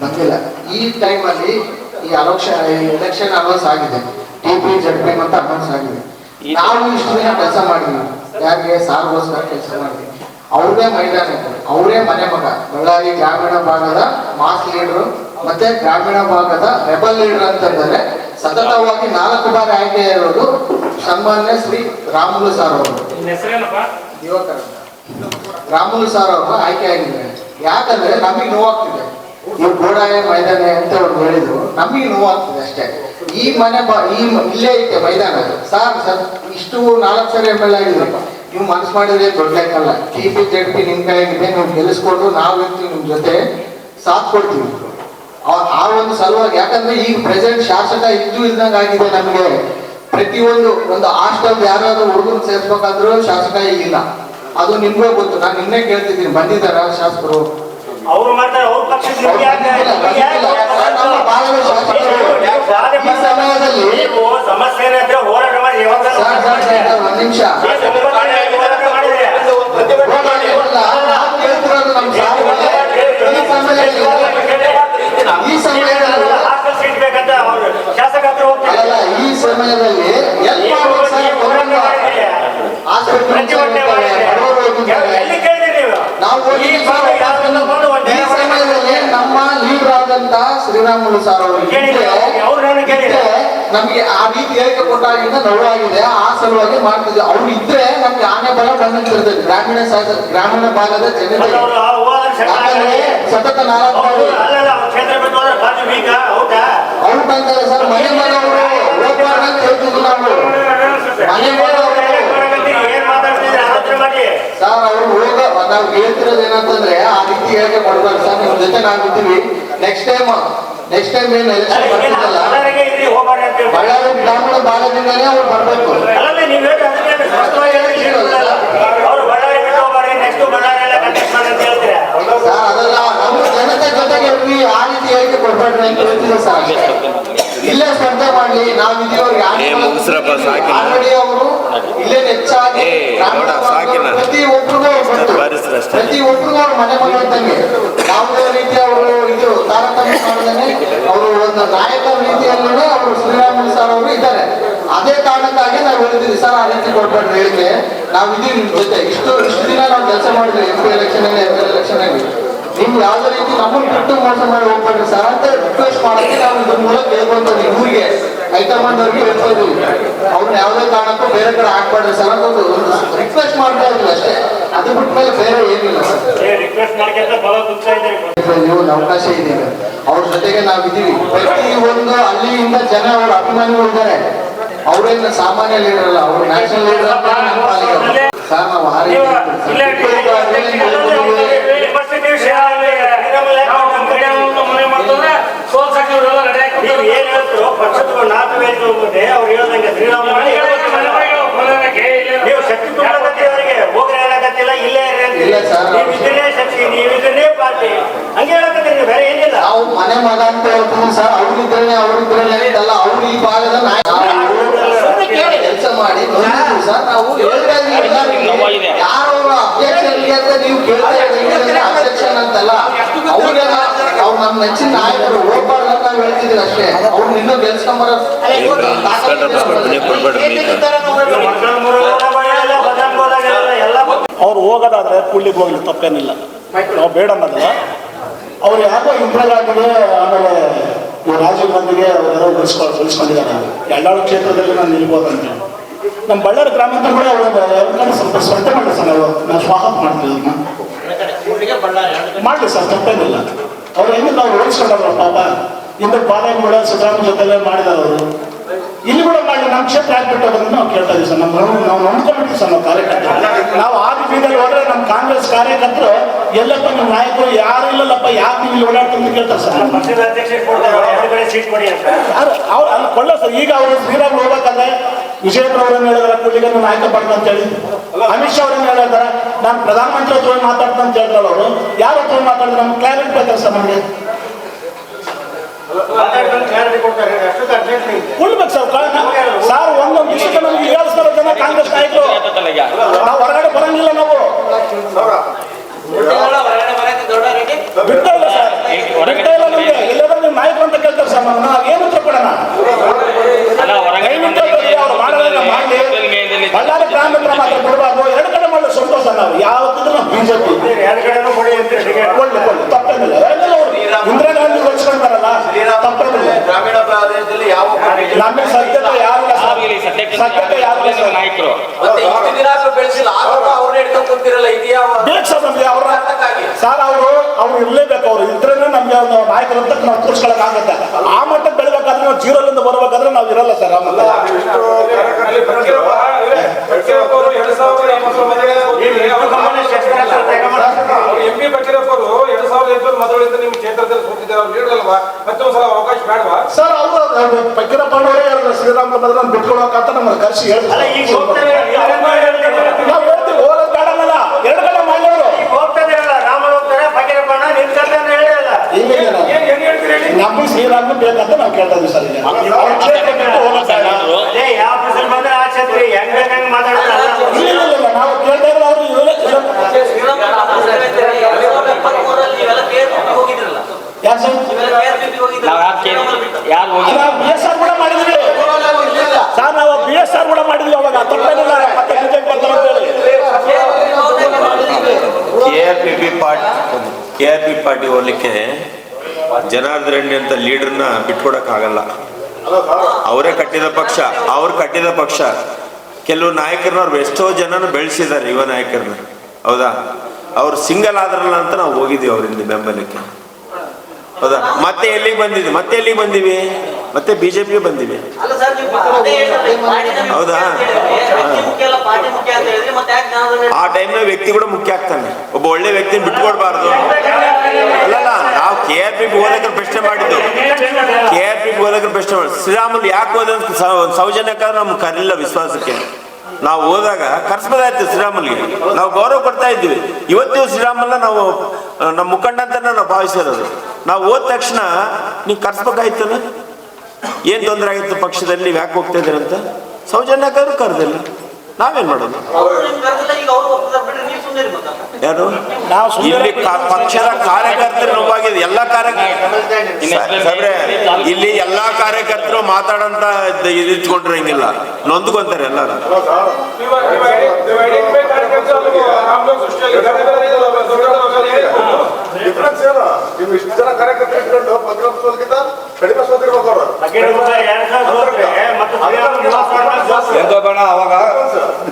ಬಂದಿಲ್ಲ ಈ ಟೈಮಲ್ಲಿ ಈ ಅಲೋಕ್ಷ ಎಲೆಕ್ಷನ್ ಅನೌನ್ಸ್ ಆಗಿದೆ. ಟಿ ಪಿ ಜಡ್ ಪಿ ಅಂತ ಅನೌನ್ಸ್ ಆಗಿದೆ. ನಾವು ಇಷ್ಟು ದಿನ ಕೆಲಸ ಮಾಡಿದ್ವಿ. ಯಾರಿಗೆ? ಸಾರ್ಗೋಸ್ಕರ ಕೆಲಸ ಮಾಡಿದ್ವಿ. ಅವ್ರದೇ ಮೈದಾನ ಅವರೇ ಮನೆ ಮಗ. ಬಳ್ಳಾರಿ ಗ್ರಾಮೀಣ ಭಾಗದ ಮಾಸ್ ಲೀಡರ್ ಮತ್ತೆ ಗ್ರಾಮೀಣ ಭಾಗದ ರೆಬಲ್ ಲೀಡರ್ ಅಂತಂದರೆ ಸತತವಾಗಿ ನಾಲ್ಕು ಬಾರಿ ಆಯ್ಕೆ ಇರೋದು ಸನ್ಮಾನ್ಯ ಶ್ರೀ ರಾಮುಲು ಸಾರ್ ಅವರು. ರಾಮುಲು ಸಾರ್ ಅವರು ಆಯ್ಕೆ ಆಗಿದ್ದಾರೆ. ಯಾಕಂದ್ರೆ ನಮಗೆ ನೋವಾಗ್ತಿದೆ. ಇವ್ರು ಗೋಡಾಯ ಮೈದಾನ ಅಂತ ಅವ್ರು ಹೇಳಿದ್ರು ನಮಗೆ ನೋವಾಗ್ತದೆ ಅಷ್ಟೇ. ಈ ಮನೆ ಈ ಇಲ್ಲೇ ಐತೆ ಮೈದಾನ ಸರ್ ಸರ್ ಇಷ್ಟು ನಾಲ್ಕು ಸರಿ ಎಂ ಎಲ್ ನೀವು ಮನ್ಸು ಮಾಡಿದ್ರೆ ದೊಡ್ಡ ಲೆಕ್ಕಲ್ಲ. ಟಿ ಪಿ ಜೆಡ್ ಪಿ ನಿಮ್ ಕೈಯಾಗಿದೆ ನೀವು ಗೆಲ್ಲಿಸ್ಕೊಂಡು ನಾವು ಇರ್ತೀವಿ ನಿಮ್ ಜೊತೆ ಸಾಥ್ ಕೊಡ್ತೀವಿ. ಆ- ಒಂದು ಸಲುವಾಗಿ. ಯಾಕಂದ್ರೆ ಈಗ ಪ್ರೆಸೆಂಟ್ ಶಾಸಕ ಇದ್ದು ಇದ್ದಂಗೆ ಆಗಿದೆ ನಮಗೆ. ಪ್ರತಿಯೊಂದು ಒಂದು ಹಾಸ್ಟೆಲ್ ಯಾರಾದ್ರೂ ಹುಡುಗರು ಸೇರ್ಸ್ಬೇಕಾದ್ರೂ ಶಾಸಕ ಈಗಿಲ್ಲ ಅದು ನಿಮ್ಗೆ ಗೊತ್ತು. ನಾನು ನಿನ್ನೆ ಕೇಳ್ತಿದ್ದೀನಿ. ಬಂದಿದ್ದಾರ ಶಾಸಕರು? ಅವ್ರು ಮಾಡ್ತಾರೆ ಅವ್ರ ಪಕ್ಷದ ಶಾಸಕರು ನೀವು ಸಮಸ್ಯೆ ಏನಿದ್ರೆ ಹೋರಾಟ ಮಾಡಿ ನಿಮಿಷ ಈ ಸಮಯದಲ್ಲಿ ಈ ಸಮಯದಲ್ಲಿ ಹಾಸ್ಟೆಲ್ ಸೀಟ್ ಬೇಕಂತ ಅವ್ರು ಶಾಸಕ ಹತ್ರ ಹೋಗ್ತಾರೆ ಅಲ್ಲ ಈ ಸಮಯದಲ್ಲಿ ಎಲ್ಲ ಪ್ರತಿಭಟನೆ ಮಾಡಿದ್ರೆ ನಮ್ಮ ಲೀಡರ್ ಆದಂತ ಶ್ರೀರಾಮುಲು ಸರ್ ನಮಗೆ ಆ ರೀತಿ ಹೇಳಿಕೆ ಕೊಟ್ಟಾಗಿಂದ ನೋವಾಗಿದೆ. ಆ ಸಲುವಾಗಿ ಮಾಡ್ತಿದ್ವಿ ಅವ್ರು ಇದ್ರೆ ನಮ್ಗೆ ಆನೆ ಬಲ ಬಂದಿರ್ತದೆ ಗ್ರಾಮೀಣ ಗ್ರಾಮೀಣ ಭಾಗದ ಜನತೆ. ಸತತ ನಾಲ್ಕು ಔಟಾ ಅವ್ರು ಬಂತಾರೆ ಸರ್ ಮನೆ ಮನೆಯವರು ಹೋಗ್ಬಾರ್ದು ಅಂತ ಹೇಳ್ತಿದ್ವಿ ನಾವು. ಮನೆ ಮನೆಯವರು ಏನ್ ಮಾತಾಡ್ತಿದ್ರೆ ಆಲೋಚನೆ ಮಾಡಿ ಸರ್ ಅವ್ರು ಹೋಗ ನಾವು ಹೇಳ್ತಿರೋದು ಏನಂತಂದ್ರೆ ಆ ರೀತಿ ಹೇಗೆ ಕೊಡ್ಬಾರ್ದು ಸರ್ ನಿಮ್ ಜೊತೆ ನಾವು ಇದ್ದೀವಿ ನೆಕ್ಸ್ಟ್ ಟೈಮ್ ನೆಕ್ಸ್ಟ್ ಟೈಮ್ ಏನು ಎಲೆಕ್ಷನ್ ಬರ್ತಿದ್ದಲ್ಲ ಬಳ್ಳಾರಿ ಗ್ರಾಮೀಣ ಭಾಗದಿಂದಲೇ ಅವ್ರು ಬರಬೇಕು. ಸರ್. ಅದೆಲ್ಲ ನಮ್ಮ ಜನತೆ ಜೊತೆಗೆ ಆ ರೀತಿ ಹೇಗೆ ಕೊಡ್ಬೇಡ್ರಿ ಅಂತ ಹೇಳ್ತಿದ್ರು ಸರ್? ಅಷ್ಟೇ. ಇಲ್ಲೇ ಸ್ಪರ್ಧೆ ಮಾಡ್ಲಿ ನಾವು ಸಾಕಿ ಆಲ್ರೆಡಿ ಅವರು ಇಲ್ಲೇ ಹೆಚ್ಚಾಗಿ ಸಾಕಿ ಪ್ರತಿ ಒಬ್ಬರಿಗೂ. ಪ್ರತಿ ಒಬ್ಬರಿಗೂ ಅವ್ರ ಮನೆ ಮನೆ ಇದ್ದಂಗೆ. ಯಾವುದೇ ರೀತಿ ಅವರು ಇದು ತಾರತಮ್ಯ ಮಾಡದೇನೆ ಅವರು ಒಂದು ನಾಯಕ ರೀತಿಯಲ್ಲೇ ಅವರು ಶ್ರೀರಾಮುಲು ಸರ್ ಅವರು ಇದ್ದಾರೆ. ಅದೇ ಕಾರಣಕ್ಕಾಗಿ ನಾವು ಹೇಳಿದ್ವಿ ಸರ್ ಆ ರೀತಿ ಕೊಡ್ಬೇಡ್ರಿ ಹೇಳಿಕೆ ನಾವು ಇದೀವಿ ನಿಮ್ ಜೊತೆ. ಇಷ್ಟು ಇಷ್ಟು ದಿನ ನಾವು ಕೆಲಸ ಮಾಡಿದ್ವಿ ಎಂ ಪಿ ಎಲೆಕ್ಷನ್ ಅಲ್ಲಿ ಎಂ ಎಲ್ ಎಲೆಕ್ಷನ್ ಅಲ್ಲಿ. ನೀವು ಯಾವುದೇ ರೀತಿ ನಮ್ಮನ್ನು ಬಿಟ್ಟು ಮೋಸ ಮಾಡಿ ಹೋಗ್ಬೇಡ್ರಿ ಸರ್ ಅಂತ ರಿಕ್ವೆಸ್ಟ್ ಮಾಡಕ್ಕೆ ನಾವು ಇದ್ರ ಮೂಲಕ ಹೇಳ್ಕೊಂತೀವಿ ಊರಿಗೆ ಹೈಕಮಾಂಡ್ ಅವ್ರಿಗೆ ಹೇಳ್ಬೋದು ಅವ್ರನ್ನ ಯಾವುದೇ ಕಾರಣಕ್ಕೂ ಬೇರೆ ಕಡೆ ಹಾಕ್ಬೇಡ್ರಿ ಸರ್ ಅಂತ ಒಂದು ರಿಕ್ವೆಸ್ಟ್ ಮಾಡ್ತಾ ಇದ್ವಿ ಅಷ್ಟೇ. ಅದು ಬಿಟ್ಟ ಮೇಲೆ ಬೇರೆ ಏನಿಲ್ಲ ನೀವು ಒಂದು ಅವಕಾಶ ಇದೆ. ಅವ್ರ ಜೊತೆಗೆ ನಾವು ಇದ್ದೀವಿ. ಪ್ರತಿ ಒಂದು ಅಲ್ಲಿಯಿಂದ ಜನ ಅವ್ರ ಅಭಿಮಾನಿಗಳು ಇದ್ದಾರೆ. ಅವರೇನು ಸಾಮಾನ್ಯ ಲೀಡರ್ ಅಲ್ಲ. ಅವ್ರು ನ್ಯಾಷನಲ್ ಲೀಡರ್ ಸರ್ ನಾವು ಆ ರೀತಿ ಇಲ್ಲೇ ಯೂನಿವರ್ಸಿಟಿ ಮನೆ ಮಾಡ್ತಂದ್ರೆ ಸೋಲ್ಸಕ್ಕೆ ಇವರೆಲ್ಲ ರೆಡಿ ನೀವು ಹೇಳ್ತೀರೋ ಪಕ್ಷದ ನಾಲ್ಕು ವೇದಿಕೆ ಮುಂದೆ ಅವ್ರು ಹೇಳ್ದಂಗೆ ಶ್ರೀರಾಮ ನೀವು ಶಕ್ತಿ ತುಂಬಕತ್ತಿ ಅವರಿಗೆ? ಹೋಗ್ರೆ ಏನಾಗತ್ತಿಲ್ಲ ಇಲ್ಲೇ ಇಲ್ಲ ಸರ್. ನೀವು ಇದನ್ನೇ ಶಕ್ತಿ ನೀವು ಇದನ್ನೇ ಪಾರ್ಟಿ. ಹಂಗೆ ಹೇಳಕತ್ತೀರಿ ನೀವು ಬೇರೆ ಏನಿಲ್ಲ. ನಾವು ಮನೆ ಮಗ ಅಂತ ಹೇಳ್ತೀವಿ ಸರ್ ಅವ್ರಿದ್ರೇನೆ ಅವ್ರಿದ್ರೇನೆ ಇದಲ್ಲ ಅವ್ರು ಈ ಭಾಗದ ಕೇಳಿ ಕೆಲಸ ಮಾಡಿ ಸರ್. ನಾವು ಹೇಳ್ತಾ ಎಲ್ಲರಿಗೂ. ಯಾರು ಅಧ್ಯಕ್ಷರಿಗೆ ಅಂತ ನೀವು ಕೇಳ್ತಾ ಇದ್ದೀರಿ ಅಬ್ಜೆಕ್ಷನ್ ಅಂತಲ್ಲ. ಅವ್ರಿಗೆ ನೆಚ್ಚಿನ ನಾಯಕರು ಹೋಗ್ಬಾರ್ದು ಅಂತ ನಾವು ಅಷ್ಟೇ. ಅವ್ರು ಇನ್ನೂ ಗೆಲ್ಸ್ಕೊಂಬರೋ ಅವ್ರು ಹೋಗೋದಾದ್ರೆ ಕುಳ್ಳಿಗೆ ಹೋಗ್ಲಿ ತಪ್ಪೇನಿಲ್ಲ. ನಾವು ಬೇಡ ಅನ್ನೋದಿಲ್ಲ. ಅವ್ರು ಯಾಕೋ ಇಂಪ್ರೂವ್ ಆಗಿದೆ ಆಮೇಲೆ ರಾಜೀವ್ ಗಾಂಧಿಗೆ ಅವರೆಲ್ಲ ಉಳಿಸ್ಕೊಂಡು ಉಳಿಸ್ಕೊಂಡಿದ್ದಾರೆ. ಕ್ಷೇತ್ರದಲ್ಲಿ ನಾನು ನಿಲ್ಬೋದಂತ ನಮ್ಮ ಬಳ್ಳಾರಿ ಗ್ರಾಮದ ಕೂಡ ಅವ್ರನ್ನ ಸ್ವಲ್ಪ ಸ್ಪರ್ಧೆ ಮಾಡಿ ಸರ್ ನಾವು ನಾವು ಸ್ವಾಗತ ಮಾಡ್ತೀವಿ ಅದನ್ನ ಮಾಡಲಿ ಸರ್ ತಪ್ಪೇನಿಲ್ಲ. ಅವ್ರು ಹೆಂಗೆ ನಾವು ಉಳಿಸ್ಕೊಂಡವ್ರು ಪಾಪ? ಇಂದ ಬಾದಾಮಿಗಳ ಸಿದ್ದರಾಮಯ್ಯ ಜೊತೆಲೆ ಮಾಡಿದಾರೆ ಅವರು. ಇಲ್ಲಿ ಕೂಡ ಮಾಡಿ ನಮ್ಮ ಕ್ಷೇತ್ರ ಆಗ್ಬಿಟ್ಟು ಅದನ್ನ ನಾವು ಕೇಳ್ತಾ ಇದೀವಿ ಸರ್. ನಮ್ಮ ನಾವು ನಂಬ್ಕೊಂಡ್ಬಿಟ್ಟಿವಿ ಸರ್ ನಾವು ಕಾರ್ಯಕರ್ತರು. ನಾವು ಆ ರೀತಿಯಲ್ಲಿ ಹೋದ್ರೆ ನಮ್ಮ ಕಾಂಗ್ರೆಸ್ ಕಾರ್ಯಕರ್ತರು ಎಲ್ಲಪ್ಪ ನಮ್ಮ ನಾಯಕರು ಯಾರು ಇಲ್ಲಲ್ಲಪ್ಪ ಯಾಕೆ ನೀವು ಇಲ್ಲಿ ಓಡಾಡ್ತಾರೆ ಅಂತ ಕೇಳ್ತಾರೆ ಸರ್. ಕಡೆ ಕೊಡಿ ಯಾರು ಅವ್ರು ಅಲ್ಲಿ ಕೊಳ್ಳ ಸರ್. ಈಗ ಅವರು ಶ್ರೀರಾಮ್ ಹೋಗ್ಬೇಕಾದ್ರೆ ವಿಜಯಪುರ ಅವ್ರನ್ನ ಹೇಳಿದಾರೆ ಕೂಡಲಿಗೆ ನಾನು ಆಯ್ಕೆ ಅಂತ ಹೇಳಿ. ಅಮಿತ್ ಶಾ ಅವರನ್ನು ಹೇಳಿದಾರೆ ನಾನು ಪ್ರಧಾನಮಂತ್ರಿ ಹತ್ರ ಮಾತಾಡ್ತಾ ಮಾತಾಡ್ತೀನಿ ಅಂತ ಹೇಳ್ತಾರೆ ಅವರು. ಯಾರ ಹತ್ರ ಮಾತಾಡಿದ್ರೆ? ನಮ್ಗೆ ಕ್ಲಾರಿಟಿ ಕೆಲಸ ನಮಗೆ. ಕೊಡ್ಬೇಕು ಸರ್ ಸರ್ ಒಂದೊಂದು ವಿಷಯಕ್ಕೆ ನಮ್ಗೆ ಏಳು ಸಾವಿರ ಜನ ಕಾಂಗ್ರೆಸ್ ನಾಯಕರು. ನಾವು ಹೊರಗಡೆ ಬರಂಗಿಲ್ಲ ನಾವು. ಮುಟ್ಟಿಗಳ ಹೊರಗಡೆ ಬರಕ್ಕೆ ದೊಡ್ಡ ರೆಡಿ ಬಿಡ್ತಾ ಇಲ್ಲ ಸರ್? ಬಿಡ್ತಾ ಇಲ್ಲ ನಮಗೆ. ಎಲ್ಲರೂ ನೀವು ನಾಯಕರು ಅಂತ ಕೇಳ್ತಾರೆ ಸರ್ ನಾವು ಏನು ಉತ್ತರ ಕೊಡೋಣ? ಅಲ್ಲ ಹೊರಗಡೆ ಅವ್ರು ಮಾಡಿ ನಮ್ಮ ಹತ್ರ ಮಾತ್ರ ಬಿಡಬಾರ್ದು ಎರಡು ಕಡೆ ಮಾಡಲು ಸಂತೋಷ ನಾವು ಯಾವತ್ತಿದ್ರು ನಾವು ಬಿಜೆಪಿ. ಎರಡು ಕಡೆನೂ ಕೊಡಿ ಅಂತ ಕೊಡ್ಲಿ ಕೊಡ್ಲಿ. ತಪ್ಪಿಲ್ಲ ಇಂದಿರಾ ಗಾಂಧಿ ತಪ್ಪಿಲ್ಲ ಗ್ರಾಮೀಣ ಪ್ರದೇಶದಲ್ಲಿ ಯಾವ ನಮ್ಮ ಸದ್ಯಕ್ಕೆ ಯಾರು ಸದ್ಯಕ್ಕೆ ಯಾರಿಲ್ಲ ನಾಯಕರು. ಮತ್ತೆ ಇಷ್ಟು ದಿನ ಆದ್ರೂ ಬೆಳೆಸಿಲ್ಲ. ಆದ್ರೂ ಅವ್ರನ್ನ ಹಿಡ್ಕೊಂಡು ಕೂತಿರಲ್ಲ ಇದೆಯಾ ಅವ್ರ ಸರ್ ಅವರು ಅವ್ರು ಇರ್ಲೇಬೇಕು. ಅವ್ರು ಒಂದು ಅಂತ ನಾವು ತೋರಿಸ್ಕೊಳಕ್ ಆಗುತ್ತೆ ಆ ಮಟ್ಟಕ್ಕೆ ಬೆಳಿಬೇಕಾದ್ರೆ ನಾವು ಜೀರೋದಿಂದ ಬರ್ಬೇಕಾದ್ರೆ ನಾವು ಇರಲ್ಲ ಸರ್ ಎಂ ಪಿ ಬಕೀರಪ್ಪ ಅವರು ಎರಡ್ ಸಾವಿರದ ಎಂಟು ಮೊದಲಿಂದ ನಿಮ್ಮ ಕ್ಷೇತ್ರದಲ್ಲಿ ಕೂತಿದ್ದಾರೆ ಅವ್ರು ಅವಕಾಶ ಬೇಡವಾ? ಸರ್ ಅವರು ಫಕೀರಪ್ಪ ಅವರೇ ಹೇಳಿದ್ರು ಶ್ರೀರಾಮ ಅಂತ ಬಿಟ್ಕೊಳಕಂತ ನಮ್ಮನ್ನು ಕರೆಸಿ ಅಲ್ಲ ಈಗ ಹೋಗ್ತಾರೆ ಹೇಳ್ತೀವಿ ನಾವು ಹೇಳ್ತೀವಿ ಹೋಗೋದು ಬೇಡಲ್ಲ ಎರಡು ಕಡೆ ಮಾಡಿದ್ರು ಹೋಗ್ತದಿರಲ್ಲ ರಾಮನ್ ಹೋಗ್ತಾರೆ ಫಕೀರಪ್ಪಣ್ಣ ನಿನ್ ಕತೆ ಹೇಳಿಲ್ಲ ಇಲ್ಲ ಇಲ್ಲ ಏನ್ ಏನ್ ಹೇಳ್ತೀರಿ ಹೇಳಿ ನಮಗೆ ಶ್ರೀರಾಮ ಬೇಕಂತ ನಾವು ಕೇಳ್ತಾ ಇದ್ದೀವಿ ಸರ್ ಇಲ್ಲ ನಾವು ಕೇಳ್ತಾ ಇರೋದು ಅವ್ರು ಯಾರು ಸರ್? ನಾವು ಬಿ ಎಸ್ ಆರ್ ಕೂಡ ಮಾಡಿದ್ವಿ. ಸರ್ ನಾವು ಬಿ ಎಸ್ ಆರ್ ಕೂಡ ಮಾಡಿದ್ವಿ ಅವಾಗ. ತಪ್ಪೇನಿಲ್ಲ ಮತ್ತೆ ಬರ್ತಾರೆ ಅಂತ ಹೇಳಿ. K R P P party K R P party ಹೋಗ್ಲಿಕ್ಕೆ ಜನಾರ್ದನ್ ಅಂತ ಲೀಡರ್ನ ಬಿಟ್ಕೊಡಕ್ಕಾಗಲ್ಲ. ಅವರೇ ಕಟ್ಟಿದ ಪಕ್ಷ, ಅವ್ರು ಕಟ್ಟಿದ ಪಕ್ಷ. ಕೆಲವು ನಾಯಕರನ್ನ ಅವ್ರು ಎಷ್ಟೋ ಜನನ ಬೆಳೆಸಿದ್ದಾರೆ ಯುವ ನಾಯಕರನ್ನ. ಹೌದಾ? ಅವ್ರು ಸಿಂಗಲ್ ಆದ್ರಲ್ಲ ಅಂತ ನಾವು ಹೋಗಿದ್ದೀವಿ ಅವರಿಂದ ಬೆಂಬಲಕ್ಕೆ. ಹೌದಾ? ಮತ್ತೆ ಎಲ್ಲಿಗೆ ಬಂದಿದ್ವಿ? ಮತ್ತೆ ಎಲ್ಲಿಗೆ ಬಂದಿವಿ? ಮತ್ತೆ ಬಿ ಜೆ ಪಿಗೆ ನಮಗೆ ಹೌದಾ? ಆ ಟೈಮ್ನ ವ್ಯಕ್ತಿ ಕೂಡ ಮುಖ್ಯ ಆಗ್ತಾನೆ. ಒಬ್ಬ ಒಳ್ಳೆ ವ್ಯಕ್ತಿನ ಬಿಟ್ಕೊಡ್ಬಾರ್ದು. ಅಲ್ಲಲ್ಲ ನಾವು ಕೆ ಆರ್ ಪಿ ಹೋದಾಗ ಪ್ರಶ್ನೆ ಮಾಡಿದ್ದು. ಕೆ ಆರ್ ಪಿ ಹೋದಾಗ ಪ್ರಶ್ನೆ ಮಾಡಿ ಶ್ರೀರಾಮುಲು ಯಾಕೆ ಓದ ಸೌಜನ್ಯಕ್ಕಾದ್ರೆ ನಮ್ಗೆ ಕರಿಲಿಲ್ಲ ವಿಶ್ವಾಸಕ್ಕೆ. ನಾವು ಹೋದಾಗ ಕರ್ಸ್ಬೋದಾಯ್ತು ಶ್ರೀರಾಮುಲ್ಗೆ? ನಾವು ಗೌರವ ಕೊಡ್ತಾ ಇದ್ವಿ ಇವತ್ತು ಶ್ರೀರಾಮಲ್ಲ ನಾವು ನಮ್ಮ ಮುಖಂಡ ಅಂತ ನಾವು ಭಾವಿಸಿರೋದು ನಾವು ಹೋದ ತಕ್ಷಣ ನೀವು ಕರ್ಸ್ಬೇಕಾಯ್ತಲ್ಲ ಏನ್ ತೊಂದರೆ ಆಗಿತ್ತು ಪಕ್ಷದಲ್ಲಿ? ಯಾಕೆ ಹೋಗ್ತಾ ಇದ್ದೀರಂತ ಕರು ಕರೆದಿಲ್ಲ. ನಾವೇನ್ ಮಾಡೋದು? ಅವರು ಕರೆದಿಲ್ಲ, ಈಗ ಅವರು ಒಪ್ಪಿದ್ದಾರೆ ಬಿಟ್ರೆ ನೀವು ಸುಮ್ಮನೆ ಇರ್ಬೇಕಲ್ಲ ಯಾರು ಇಲ್ಲಿ ಪಕ್ಷದ ಕಾರ್ಯಕರ್ತರು ನೋವಾಗಿದೆ ಎಲ್ಲಾ ಕಾರ್ಯಕರ್ತರು ಇಲ್ಲಿ ಎಲ್ಲಾ ಕಾರ್ಯಕರ್ತರು ಮಾತಾಡಂತ ಇದ್- ಹಿಂಗಿಲ್ಲ ಇಟ್ಕೊಂಡಿರಂಗಿಲ್ಲ. ನೊಂದ್ಕೊಂತಾರೆ ಎಲ್ಲರೂ. ಡಿಫ್ರೆನ್ಸ್ ಏನು ನೀವು ಇಷ್ಟು ಜನ ಕಾರ್ಯಕರ್ತರು ಇಟ್ಕೊಂಡು ಸೋಲ್ಗಿಂತ ಕಡಿಮೆ ಸೋತಿರ್ಬೇಕು ಅವರು. ಅವಾಗ?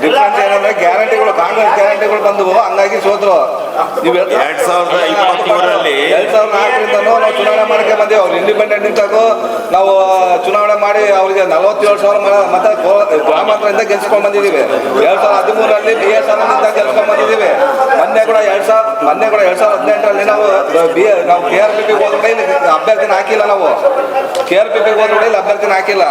ಡಿಫ್ರೆನ್ಸ್ ಏನಂದ್ರೆ ಗ್ಯಾರಂಟಿಗಳು ಕಾಂಗ್ರೆಸ್ ಗ್ಯಾರಂಟಿಗಳು ಬಂದವು ಹಂಗಾಗಿ ಸೋತ್ರು. ನೀವು ಎರಡ್ ಸಾವಿರದ ಎರಡ್ ಸಾವಿರದ ನಾಲ್ಕರಿಂದನೂ ನಾವು ಚುನಾವಣೆ ಮಾಡಕ್ಕೆ ಬಂದೇವು. ಅವ್ರು ಇಂಡಿಪೆಂಡೆಂಟ್ ನಿಂತಾಗೂ ನಾವು ಚುನಾವಣೆ ಮಾಡಿ ಅವರಿಗೆ ನಲವತ್ತೇಳು ಸಾವಿರ ಮತ್ತೆ ಮತ ಗ್ರಾಮಾಂತರದಿಂದ ಗೆಲ್ಸ್ಕೊಂಡ್ ಬಂದಿದ್ದೀವಿ. ಎರಡ್ ಸಾವಿರದ ಹದಿಮೂರರಲ್ಲಿ ಬಿ ಎಸ್ ಆರ್ನಿಂದ ಗೆಲ್ಸ್ಕೊಂಡ್ ಬಂದಿದ್ದೀವಿ. ಮೊನ್ನೆ ಕೂಡ ಎರಡ್ ಸಾವಿರ ಮೊನ್ನೆ ಕೂಡ ಎರಡ್ ಸಾವಿರದ ಹದಿನೆಂಟರಲ್ಲಿ ನಾವು ಬಿ ನಾವು ಕೆ ಆರ್ ಪಿ ಪಿ ಹೋದ ಕಡೆ ಅಭ್ಯರ್ಥಿನ ಹಾಕಿಲ್ಲ ನಾವು. ಕೆ ಆರ್ ಪಿ ಪಿ ಹೋದ ಇಲ್ಲಿ ಅಭ್ಯರ್ಥಿನ ಹಾಕಿಲ್ಲ.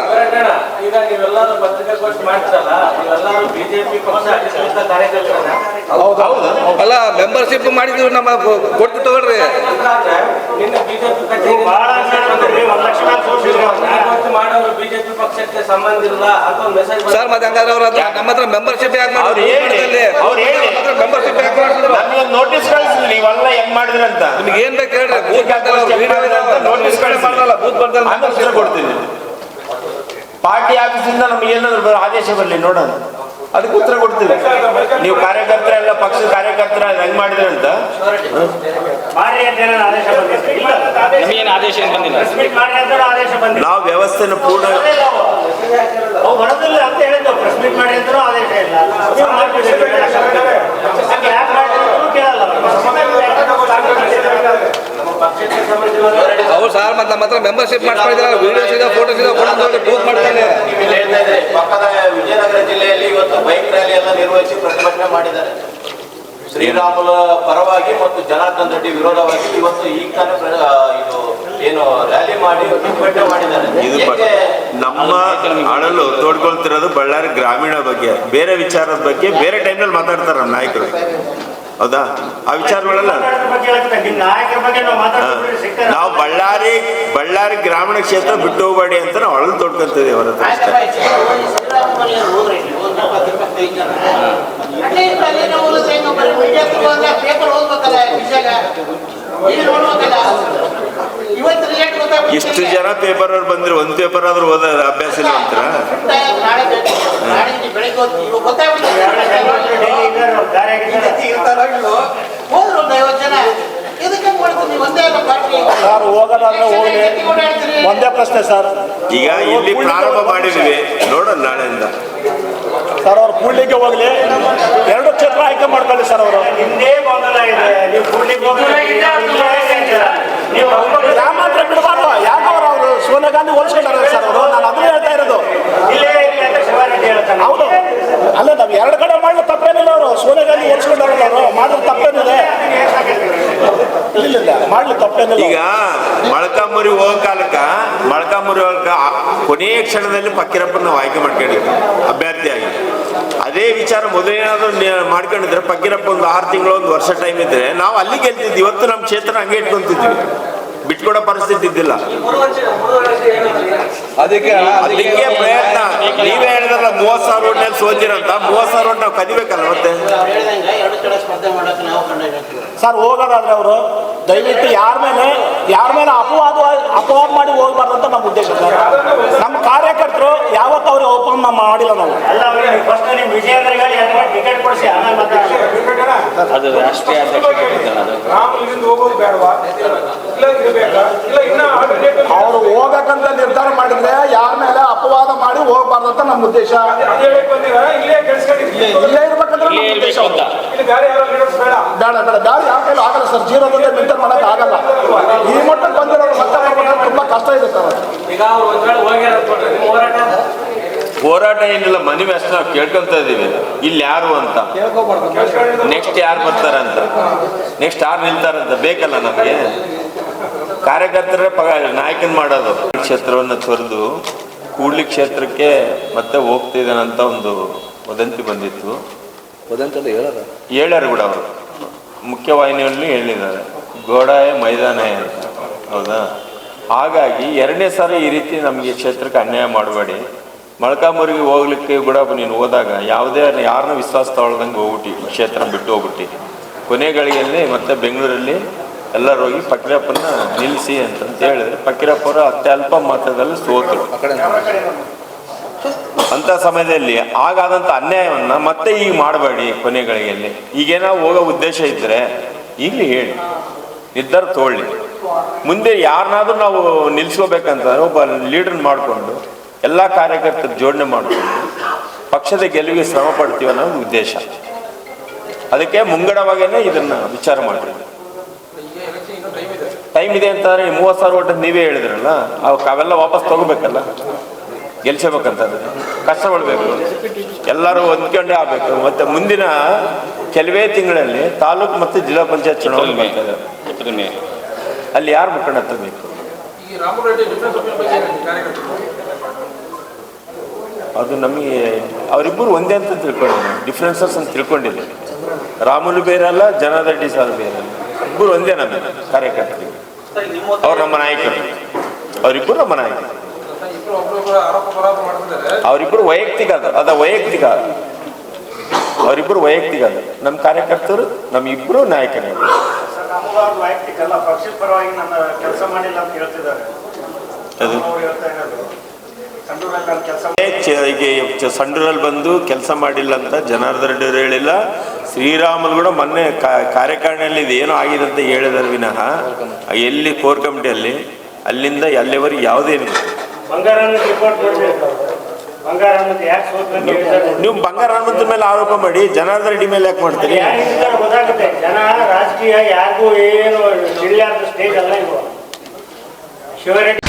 ಅಲ್ಲ ಮೆಂಬರ್ಶಿಪ್ ಮಾಡಿದ್ವಿ ನಮ್ಮ ಕೊಟ್ಟು ತಗೊಳ್ರಿ. ಸರ್ ಮತ್ತೆ ಹಂಗಾದ್ರೆ ಅವ್ರ ನಮ್ಮ ಹತ್ರ ಮೆಂಬರ್ಶಿಪ್ ಯಾಕೆ ಅವ್ರು ಮೆಂಬರ್ಶಿಪ್ ಯಾಕೆ ಮಾಡಿದ್ರು? ನೀವೆಲ್ಲ ಹೆಂಗ್ ಮಾಡಿದ್ರಂತ ನಿಮ್ಗೆ ಏನ್ ಬೇಕು ಹೇಳ್ರಿ. ಬೂತ್ ನೋಟಿಸ್ ಕಡೆ ಮಾಡಲ್ಲ ಬೂತ್ ಕೊಡ್ತೀನಿ. ಪಾರ್ಟಿ ಆಫೀಸಿಂದ ನಮ್ಗೆ ಏನಾದ್ರು ಆದೇಶ ಬರಲಿ ನೋಡೋಣ. ಅದಕ್ಕೆ ಉತ್ತರ ಕೊಡ್ತೀವಿ ನೀವು ಕಾರ್ಯಕರ್ತರ ಎಲ್ಲ ಪಕ್ಷದ ಕಾರ್ಯಕರ್ತರ ಹೆಂಗ್ ಮಾಡಿದ್ರೆ ಅಂತ. ನಾವು ವ್ಯವಸ್ಥೆನ ಪೂರ್ಣ ಅಂತ ಮಾಡಿ ಅಂತಲೂ ಆದೇಶ ಇಲ್ಲ ನೀವು ಮಾಡ್ತಿದ್ದೀರಿ ಹಂಗೆ ಯಾಕೆ ಮಾಡ್ತೀರಿ ಅಂತಲೂ ಕೇಳಲ್ಲ ನಮ್ಮ ಪಕ್ಷಕ್ಕೆ ಸಂಬಂಧಿಸಿದ ಅವ್ರು ಸರ್ ಮತ್ತೆ ನಮ್ಮ ಹತ್ರ ಮೆಂಬರ್ಶಿಪ್ ಮಾಡ್ಕೊಂಡಿದ್ದಾರೆ ವಿಡಿಯೋಸ್ ಇದೆ ಫೋಟೋಸ್ ಇದೆ ಫೋಟೋ ನೋಡಿ ಬೂತ್ ಮಾಡ್ತಾನೆ ಪಕ್ಕದ ವಿಜಯನಗರ ಜಿಲ್ಲೆಯಲ್ಲಿ ಇವತ್ತು ಬೈಕ್ ರ್ಯಾಲಿ ಎಲ್ಲ ನಿರ್ವಹಿಸಿ ಪ್ರತಿಭಟನೆ ಮಾಡಿದ್ದಾರೆ. ಶ್ರೀರಾಮುಲ ಪರವಾಗಿ ಮತ್ತು ಜನಾರ್ದನ್ ರೆಡ್ಡಿ ವಿರೋಧವಾಗಿ ಇವತ್ತು ಈಗ ತಾನೇ ಇದು ಏನು ರ್ಯಾಲಿ ಮಾಡಿ ಪ್ರತಿಭಟನೆ ಮಾಡಿದ್ದಾರೆ. ನಮ್ಮ ಅಳಲು ತೋಡ್ಕೊಳ್ತಿರೋದು ಬಳ್ಳಾರಿ ಗ್ರಾಮೀಣ ಬಗ್ಗೆ ಬೇರೆ ವಿಚಾರದ ಬಗ್ಗೆ ಬೇರೆ ಟೈಮ್ನಲ್ಲಿ ಮಾತಾಡ್ತಾರೆ ನಮ್ಮ ನಾಯಕರು. ಹೌದಾ? ಆ ನಾಯಕರ ಬಗ್ಗೆ ನಾವು ಬಳ್ಳಾರಿ ಬಳ್ಳಾರಿ ಗ್ರಾಮೀಣ ಕ್ಷೇತ್ರ ಬಿಟ್ಟು ಹೋಗಬೇಡಿ ಅಂತ ನಾವು ಅಳಲು ತೊಡ್ಕೊಂತೀವಿ ಅವರ ಅಷ್ಟೇ. ಇಷ್ಟು ಜನ ಪೇಪರ್ ಅವ್ರು ಬಂದ್ರೆ ಒಂದ್ ಪೇಪರ್ ಆದ್ರೂ ಓದ ಅಭ್ಯಾಸ ಇಲ್ಲ ಅಂತರ? ಸರ್ ಹೋಗೋದಾದ್ರೆ ಹೋಗ್ಲಿ. ಒಂದೇ ಪ್ರಶ್ನೆ ಸರ್. ಈಗ ಇಲ್ಲಿ ಪ್ರಾರಂಭ ಮಾಡಿದ್ವಿ ನೋಡೋಣ ನಾಳೆಯಿಂದ. ಸರ್ ಅವ್ರು ಕೂಡ್ಲಿಕ್ಕೆ ಹೋಗ್ಲಿ. ಎರಡು ಕ್ಷೇತ್ರ ಆಯ್ಕೆ ಮಾಡ್ಕೊಳ್ಳಿ ಸರ್ ಅವರು. ಹಿಂದೆ ಗೊಂದಲ ಇದೆ ನೀವು ಕೂಡ್ಲಿಕ್ಕೆ ಹೋಗ್ಲಿಕ್ಕೆ ನೀವು ಯಾವ ಮಾತ್ರ ಬಿಡಬಾರ್ದು ಯಾಕವ್ರು ಅವರು ಸೋನಿಯಾ ಗಾಂಧಿ ಹೋಲಿಸ್ಕೊಂಡಾರ ಸರ್ ಅವರು? ನಾನು ಅದನ್ನ ಹೇಳ್ತಾ ಇರೋದು. ಹೌದು. ಅಲ್ಲ ನಾವು ಎರಡು ಕಡೆ ಮಾಡಿದ್ರೆ ತಪ್ಪೇನಿಲ್ಲ ಅವರು. ಸೋನಿಯಾ ಗಾಂಧಿ ಹೋಲಿಸ್ಕೊಂಡಾರಲ್ಲ ಅವರು. ಮಾಡಿದ್ರೆ ತಪ್ಪೇನಿದೆ. ಇಲ್ಲ ಇಲ್ಲ ಮಾಡ್ಲಿ ತಪ್ಪೇನಿಲ್ಲ. ಈಗ ಮಳಕಾಮುರಿ ಹೋಗೋ ಕಾಲಕ್ಕ ಮಳಕಾಮುರಿ ಹೋಗ ಕೊನೆಯ ಕ್ಷಣದಲ್ಲಿ ಫಕೀರಪ್ಪನ ನಾವು ಆಯ್ಕೆ ಮಾಡ್ಕೊಂಡಿದ್ವಿ ಅಭ್ಯರ್ಥಿಯಾಗಿ. ಅದೇ ವಿಚಾರ ಮೊದಲೇನಾದ್ರೂ ಮಾಡ್ಕೊಂಡಿದ್ರೆ ಪಕ್ಕಿರಪ್ಪ ಒಂದು ಆರು ತಿಂಗಳು ಒಂದು ವರ್ಷ ಟೈಮ್ ಇದ್ರೆ ನಾವು ಅಲ್ಲಿ ಗೆಲ್ತಿದ್ವಿ. ಇವತ್ತು ನಮ್ಮ ಕ್ಷೇತ್ರ ಹಂಗೆ ಇಟ್ಕೊಂತಿದ್ವಿ. ಬಿಟ್ಕೊಡೋ ಪರಿಸ್ಥಿತಿ ಇದ್ದಿಲ್ಲ. ಅದಕ್ಕೆ ಅದಕ್ಕೆ ಪ್ರಯತ್ನ. ನೀವೇ ಹೇಳಿದ್ರಲ್ಲ ಮೂವತ್ ಸಾವಿರ ಓಟ್ನಲ್ಲಿ ಸೋತಿರಂತ. ಮೂವತ್ ಸಾವಿರ ರೋಡ್ ನಾವು ಕದಿಬೇಕಲ್ಲ ಮತ್ತೆ? ಅವ್ರು ಹೇಳ್ದಂಗೆ ಎರಡು ಕಡೆ ಸ್ಪರ್ಧೆ ಮಾಡೋಕೆ ನಾವು ಕಂಡು ಸರ್ ಹೋಗೋದಾದ್ರೆ ಅವರು? ದಯವಿಟ್ಟು ಯಾರ ಮೇಲೆ ಯಾರ ಮೇಲೆ ಅಪವಾದ ಅಪವಾದ ಮಾಡಿ ಹೋಗ್ಬಾರ್ದು ಅಂತ ನಮ್ಮ ಉದ್ದೇಶ. ಸರ್ ನಮ್ಮ ಕಾರ್ಯಕರ್ತರು ಯಾವತ್ತೂ ಅವ್ರಿಗೆ ಅಪಮಾನ ಮಾಡಿಲ್ಲ ನಾವು. ಅದು ರಾಷ್ಟ್ರೀಯ ಇರ್ಬೇಕಾ? ಅವರು ಹೋಗಕ್ಕಂತ ನಿರ್ಧಾರ ಮಾಡಿದ್ರೆ ಯಾರ ಮೇಲೆ ಅಪವಾದ ಮಾಡಿ ಹೋಗ್ಬಾರ್ದು ಅಂತ ನಮ್ಮ ಉದ್ದೇಶ. ಇಲ್ಲೇ ಕೆಲ್ಸ್ಕೊಂಡಿದ್ದೀವಿ ಇಲ್ಲೇ ಇರ್ಬೇಕು ಅಂತ ಬೇಡ. ಬೇಡ ಬೇಡ. ದಾರಿ ಯಾವ ಕೈಲೂ ಆಗಲ್ಲ ಸರ್. ಜೀರೋದಲ್ಲೇ ಮೇಂಟೈನ್ ಮಾಡಕ್ ಆಗಲ್ಲ. ಈ ಮಟ್ಟಕ್ಕೆ ಬಂದಿರೋರು ಮತ್ತೆ ಬರ್ಬೇಕಂದ್ರೆ ತುಂಬಾ ಕಷ್ಟ ಇದೆ ಸರ್. ಹೋರಾಟ ಹೋರಾಟ ಏನಿಲ್ಲ ಮನವಿ ಅಷ್ಟೇ ನಾವು ಕೇಳ್ಕೊಂತ ಇದೀವಿ ಇಲ್ಲಿ ಯಾರು ಅಂತ? ನೆಕ್ಸ್ಟ್ ಯಾರು ಬರ್ತಾರ ಅಂತ ನೆಕ್ಸ್ಟ್ ಯಾರು ನಿಲ್ತಾರಂತ? ಬೇಕಲ್ಲ ನಮಗೆ? ಕಾರ್ಯಕರ್ತರೇ ಪಗ ನಾಯಕನ್ ಮಾಡೋದು. ಕ್ಷೇತ್ರವನ್ನು ತೊರೆದು ಕೂಡ್ಲಿ ಕ್ಷೇತ್ರಕ್ಕೆ ಮತ್ತೆ ಹೋಗ್ತಿದ್ದಾನಂತ ಒಂದು ವದಂತಿ ಬಂದಿತ್ತು. ವದಂತದ ಹೇಳಾರ? ಹೇಳ್ಯಾರ ಕೂಡ ಅವರು. ಮುಖ್ಯವಾಹಿನಿಯಲ್ಲಿ ಹೇಳಿದ್ದಾರೆ. ಗೋಡಾಯ ಮೈದಾನ ಅಂತ. ಹೌದಾ? ಹಾಗಾಗಿ ಎರಡನೇ ಸಾರಿ ಈ ರೀತಿ ನಮಗೆ ಕ್ಷೇತ್ರಕ್ಕೆ ಅನ್ಯಾಯ ಮಾಡಬೇಡಿ. ಮಳಕಾಮೂರಿಗೆ ಹೋಗ್ಲಿಕ್ಕೆ ಕೂಡ ನೀನು ಹೋದಾಗ ಯಾವುದೇ ಯಾರನ್ನ ವಿಶ್ವಾಸ ತಗೊಳ್ದಂಗೆ ಹೋಗ್ಬಿಟ್ಟು ಕ್ಷೇತ್ರ ಬಿಟ್ಟು ಹೋಗ್ಬಿಟ್ಟು. ಕೊನೆ ಗಳಿಗೆಯಲ್ಲಿ ಮತ್ತೆ ಬೆಂಗಳೂರಲ್ಲಿ ಎಲ್ಲರೂ ಹೋಗಿ ಫಕೀರಪ್ಪನ ನಿಲ್ಲಿಸಿ ಅಂತಂತ ಹೇಳಿದ್ರೆ. ಪಕ್ಕಿರಪ್ಪರು ಅತ್ಯಲ್ಪ ಮಾತ್ರದಲ್ಲಿ ಸೋತರು ಅಂತ ಸಮಯದಲ್ಲಿ ಆಗಾದಂತ ಅನ್ಯಾಯವನ್ನ ಮತ್ತೆ ಈಗ ಮಾಡಬೇಡಿ ಕೊನೆಗಳಿಗೆ ಈಗೇನೋ ಹೋಗೋ ಉದ್ದೇಶ ಇದ್ರೆ ಈಗಲೇ ಹೇಳಿ. ನಿರ್ಧಾರ ತಗೊಳ್ಳಿ. ಮುಂದೆ ಯಾರನ್ನಾದ್ರೂ ನಾವು ನಿಲ್ಸ್ಕೋಬೇಕಂತಂದ್ರೆ ಒಬ್ಬ ಲೀಡರ್ ಮಾಡಿಕೊಂಡು, ಎಲ್ಲ ಕಾರ್ಯಕರ್ತರ ಜೋಡಣೆ ಮಾಡಿಕೊಂಡು, ಪಕ್ಷದ ಗೆಲುವಿಗೆ ಶ್ರಮ ಪಡ್ತೀವಿ ಅನ್ನೋ ಉದ್ದೇಶ. ಅದಕ್ಕೆ ಮುಂಗಡವಾಗೇನೆ ಇದನ್ನ ವಿಚಾರ ಮಾಡಿ ಟೈಮ್ ಇದೆ ಅಂತಂದ್ರೆ ಮೂವತ್ತು ಸಾವಿರ ಒಟ್ಟು ನೀವೇ ಹೇಳಿದ್ರಲ್ಲ ಅವೆಲ್ಲ ವಾಪಸ್ ತಗೋಬೇಕಲ್ಲ. ಗೆಲ್ಸಬೇಕಂತಂದ್ರೆ ಕಷ್ಟಪಡಬೇಕು ಎಲ್ಲರೂ ಹೊಂದ್ಕೊಂಡೇ ಆಗ್ಬೇಕು. ಮತ್ತೆ ಮುಂದಿನ ಕೆಲವೇ ತಿಂಗಳಲ್ಲಿ ತಾಲೂಕು ಮತ್ತು ಜಿಲ್ಲಾ ಪಂಚಾಯತ್ ಚುನಾವಣೆ ಬರ್ತಾ ಇದೆ ಏಪ್ರಿಲ್ ಮೇ ಅಲ್ಲಿ ಯಾರು ಮುಖಂಡ ತರಬೇಕು ಅದು ನಮಗೆ ಅವರಿಬ್ಬರು ಒಂದೇ ಅಂತ ತಿಳ್ಕೊಂಡಿದ್ದೆ ಡಿಫ್ರೆನ್ಸಸ್ ಅಂತ ತಿಳ್ಕೊಂಡಿದ್ದೆ ರಾಮುಲು ಬೇರಲ್ಲ ಜನಾರ್ದಡ್ಡಿ ಸರ್ ಬೇರಲ್ಲ. ಇಬ್ಬರು ಒಂದೇ ನಮ್ಮ ಕಾರ್ಯಕರ್ತರಿಗೆ ಅವ್ರು ನಮ್ಮ ನಾಯಕರು. ಅವರಿಬ್ಬರು ನಮ್ಮ ನಾಯಕರು. ಅವರಿಬ್ಬರು ವೈಯಕ್ತಿಕ ಅದು ಅದ ವೈಯಕ್ತಿಕ. ಅವರಿಬ್ರು ವೈಯಕ್ತಿಕ ಅದು. ನಮ್ಮ ಕಾರ್ಯಕರ್ತರು ನಮ್ಮ ಇಬ್ರು ನಾಯಕರು. ಸಂಡೂರಲ್ಲಿ ಬಂದು ಕೆಲಸ ಮಾಡಿಲ್ಲ ಅಂತ ಜನಾರ್ದನ್ ರೆಡ್ಡಿ ಅವರು ಹೇಳಿಲ್ಲ. ಶ್ರೀರಾಮಲ್ ಕೂಡ ಮೊನ್ನೆ ಕಾರ್ಯಕಾರಿಣಿಯಲ್ಲಿ ಇದೇನೋ ಆಗಿದೆ ಅಂತ ಹೇಳಿದಾರೆ ವಿನಃ. ಎಲ್ಲಿ ಕೋರ್ ಕಮಿಟಿಯಲ್ಲಿ ಅಲ್ಲಿಂದ ಅಲ್ಲಿವರೆಗೆ ಯಾವುದೇ ಇಲ್ಲ. ಬಂಗಾರ ರಿಪೋರ್ಟ್ ಬಂಗಾರ ಅನ್ನೋದು ಯಾಕೆ ನೀವು ಬಂಗಾರ ಹನುಮಂತ ಮೇಲೆ ಆರೋಪ ಮಾಡಿ ಜನಾರ್ದನ್ ರೆಡ್ಡಿ ಮೇಲೆ ಯಾಕೆ ಮಾಡ್ತೀರಿ? ಗೊತ್ತಾಗುತ್ತೆ. ಜನ ರಾಜಕೀಯ ಯಾರಿಗೂ ಏನು ತಿಳಿಯಾರ್ದ ಸ್ಟೇಜ್ ಅಲ್ಲ ಇವು ಶಿವರೆಡ್ಡಿ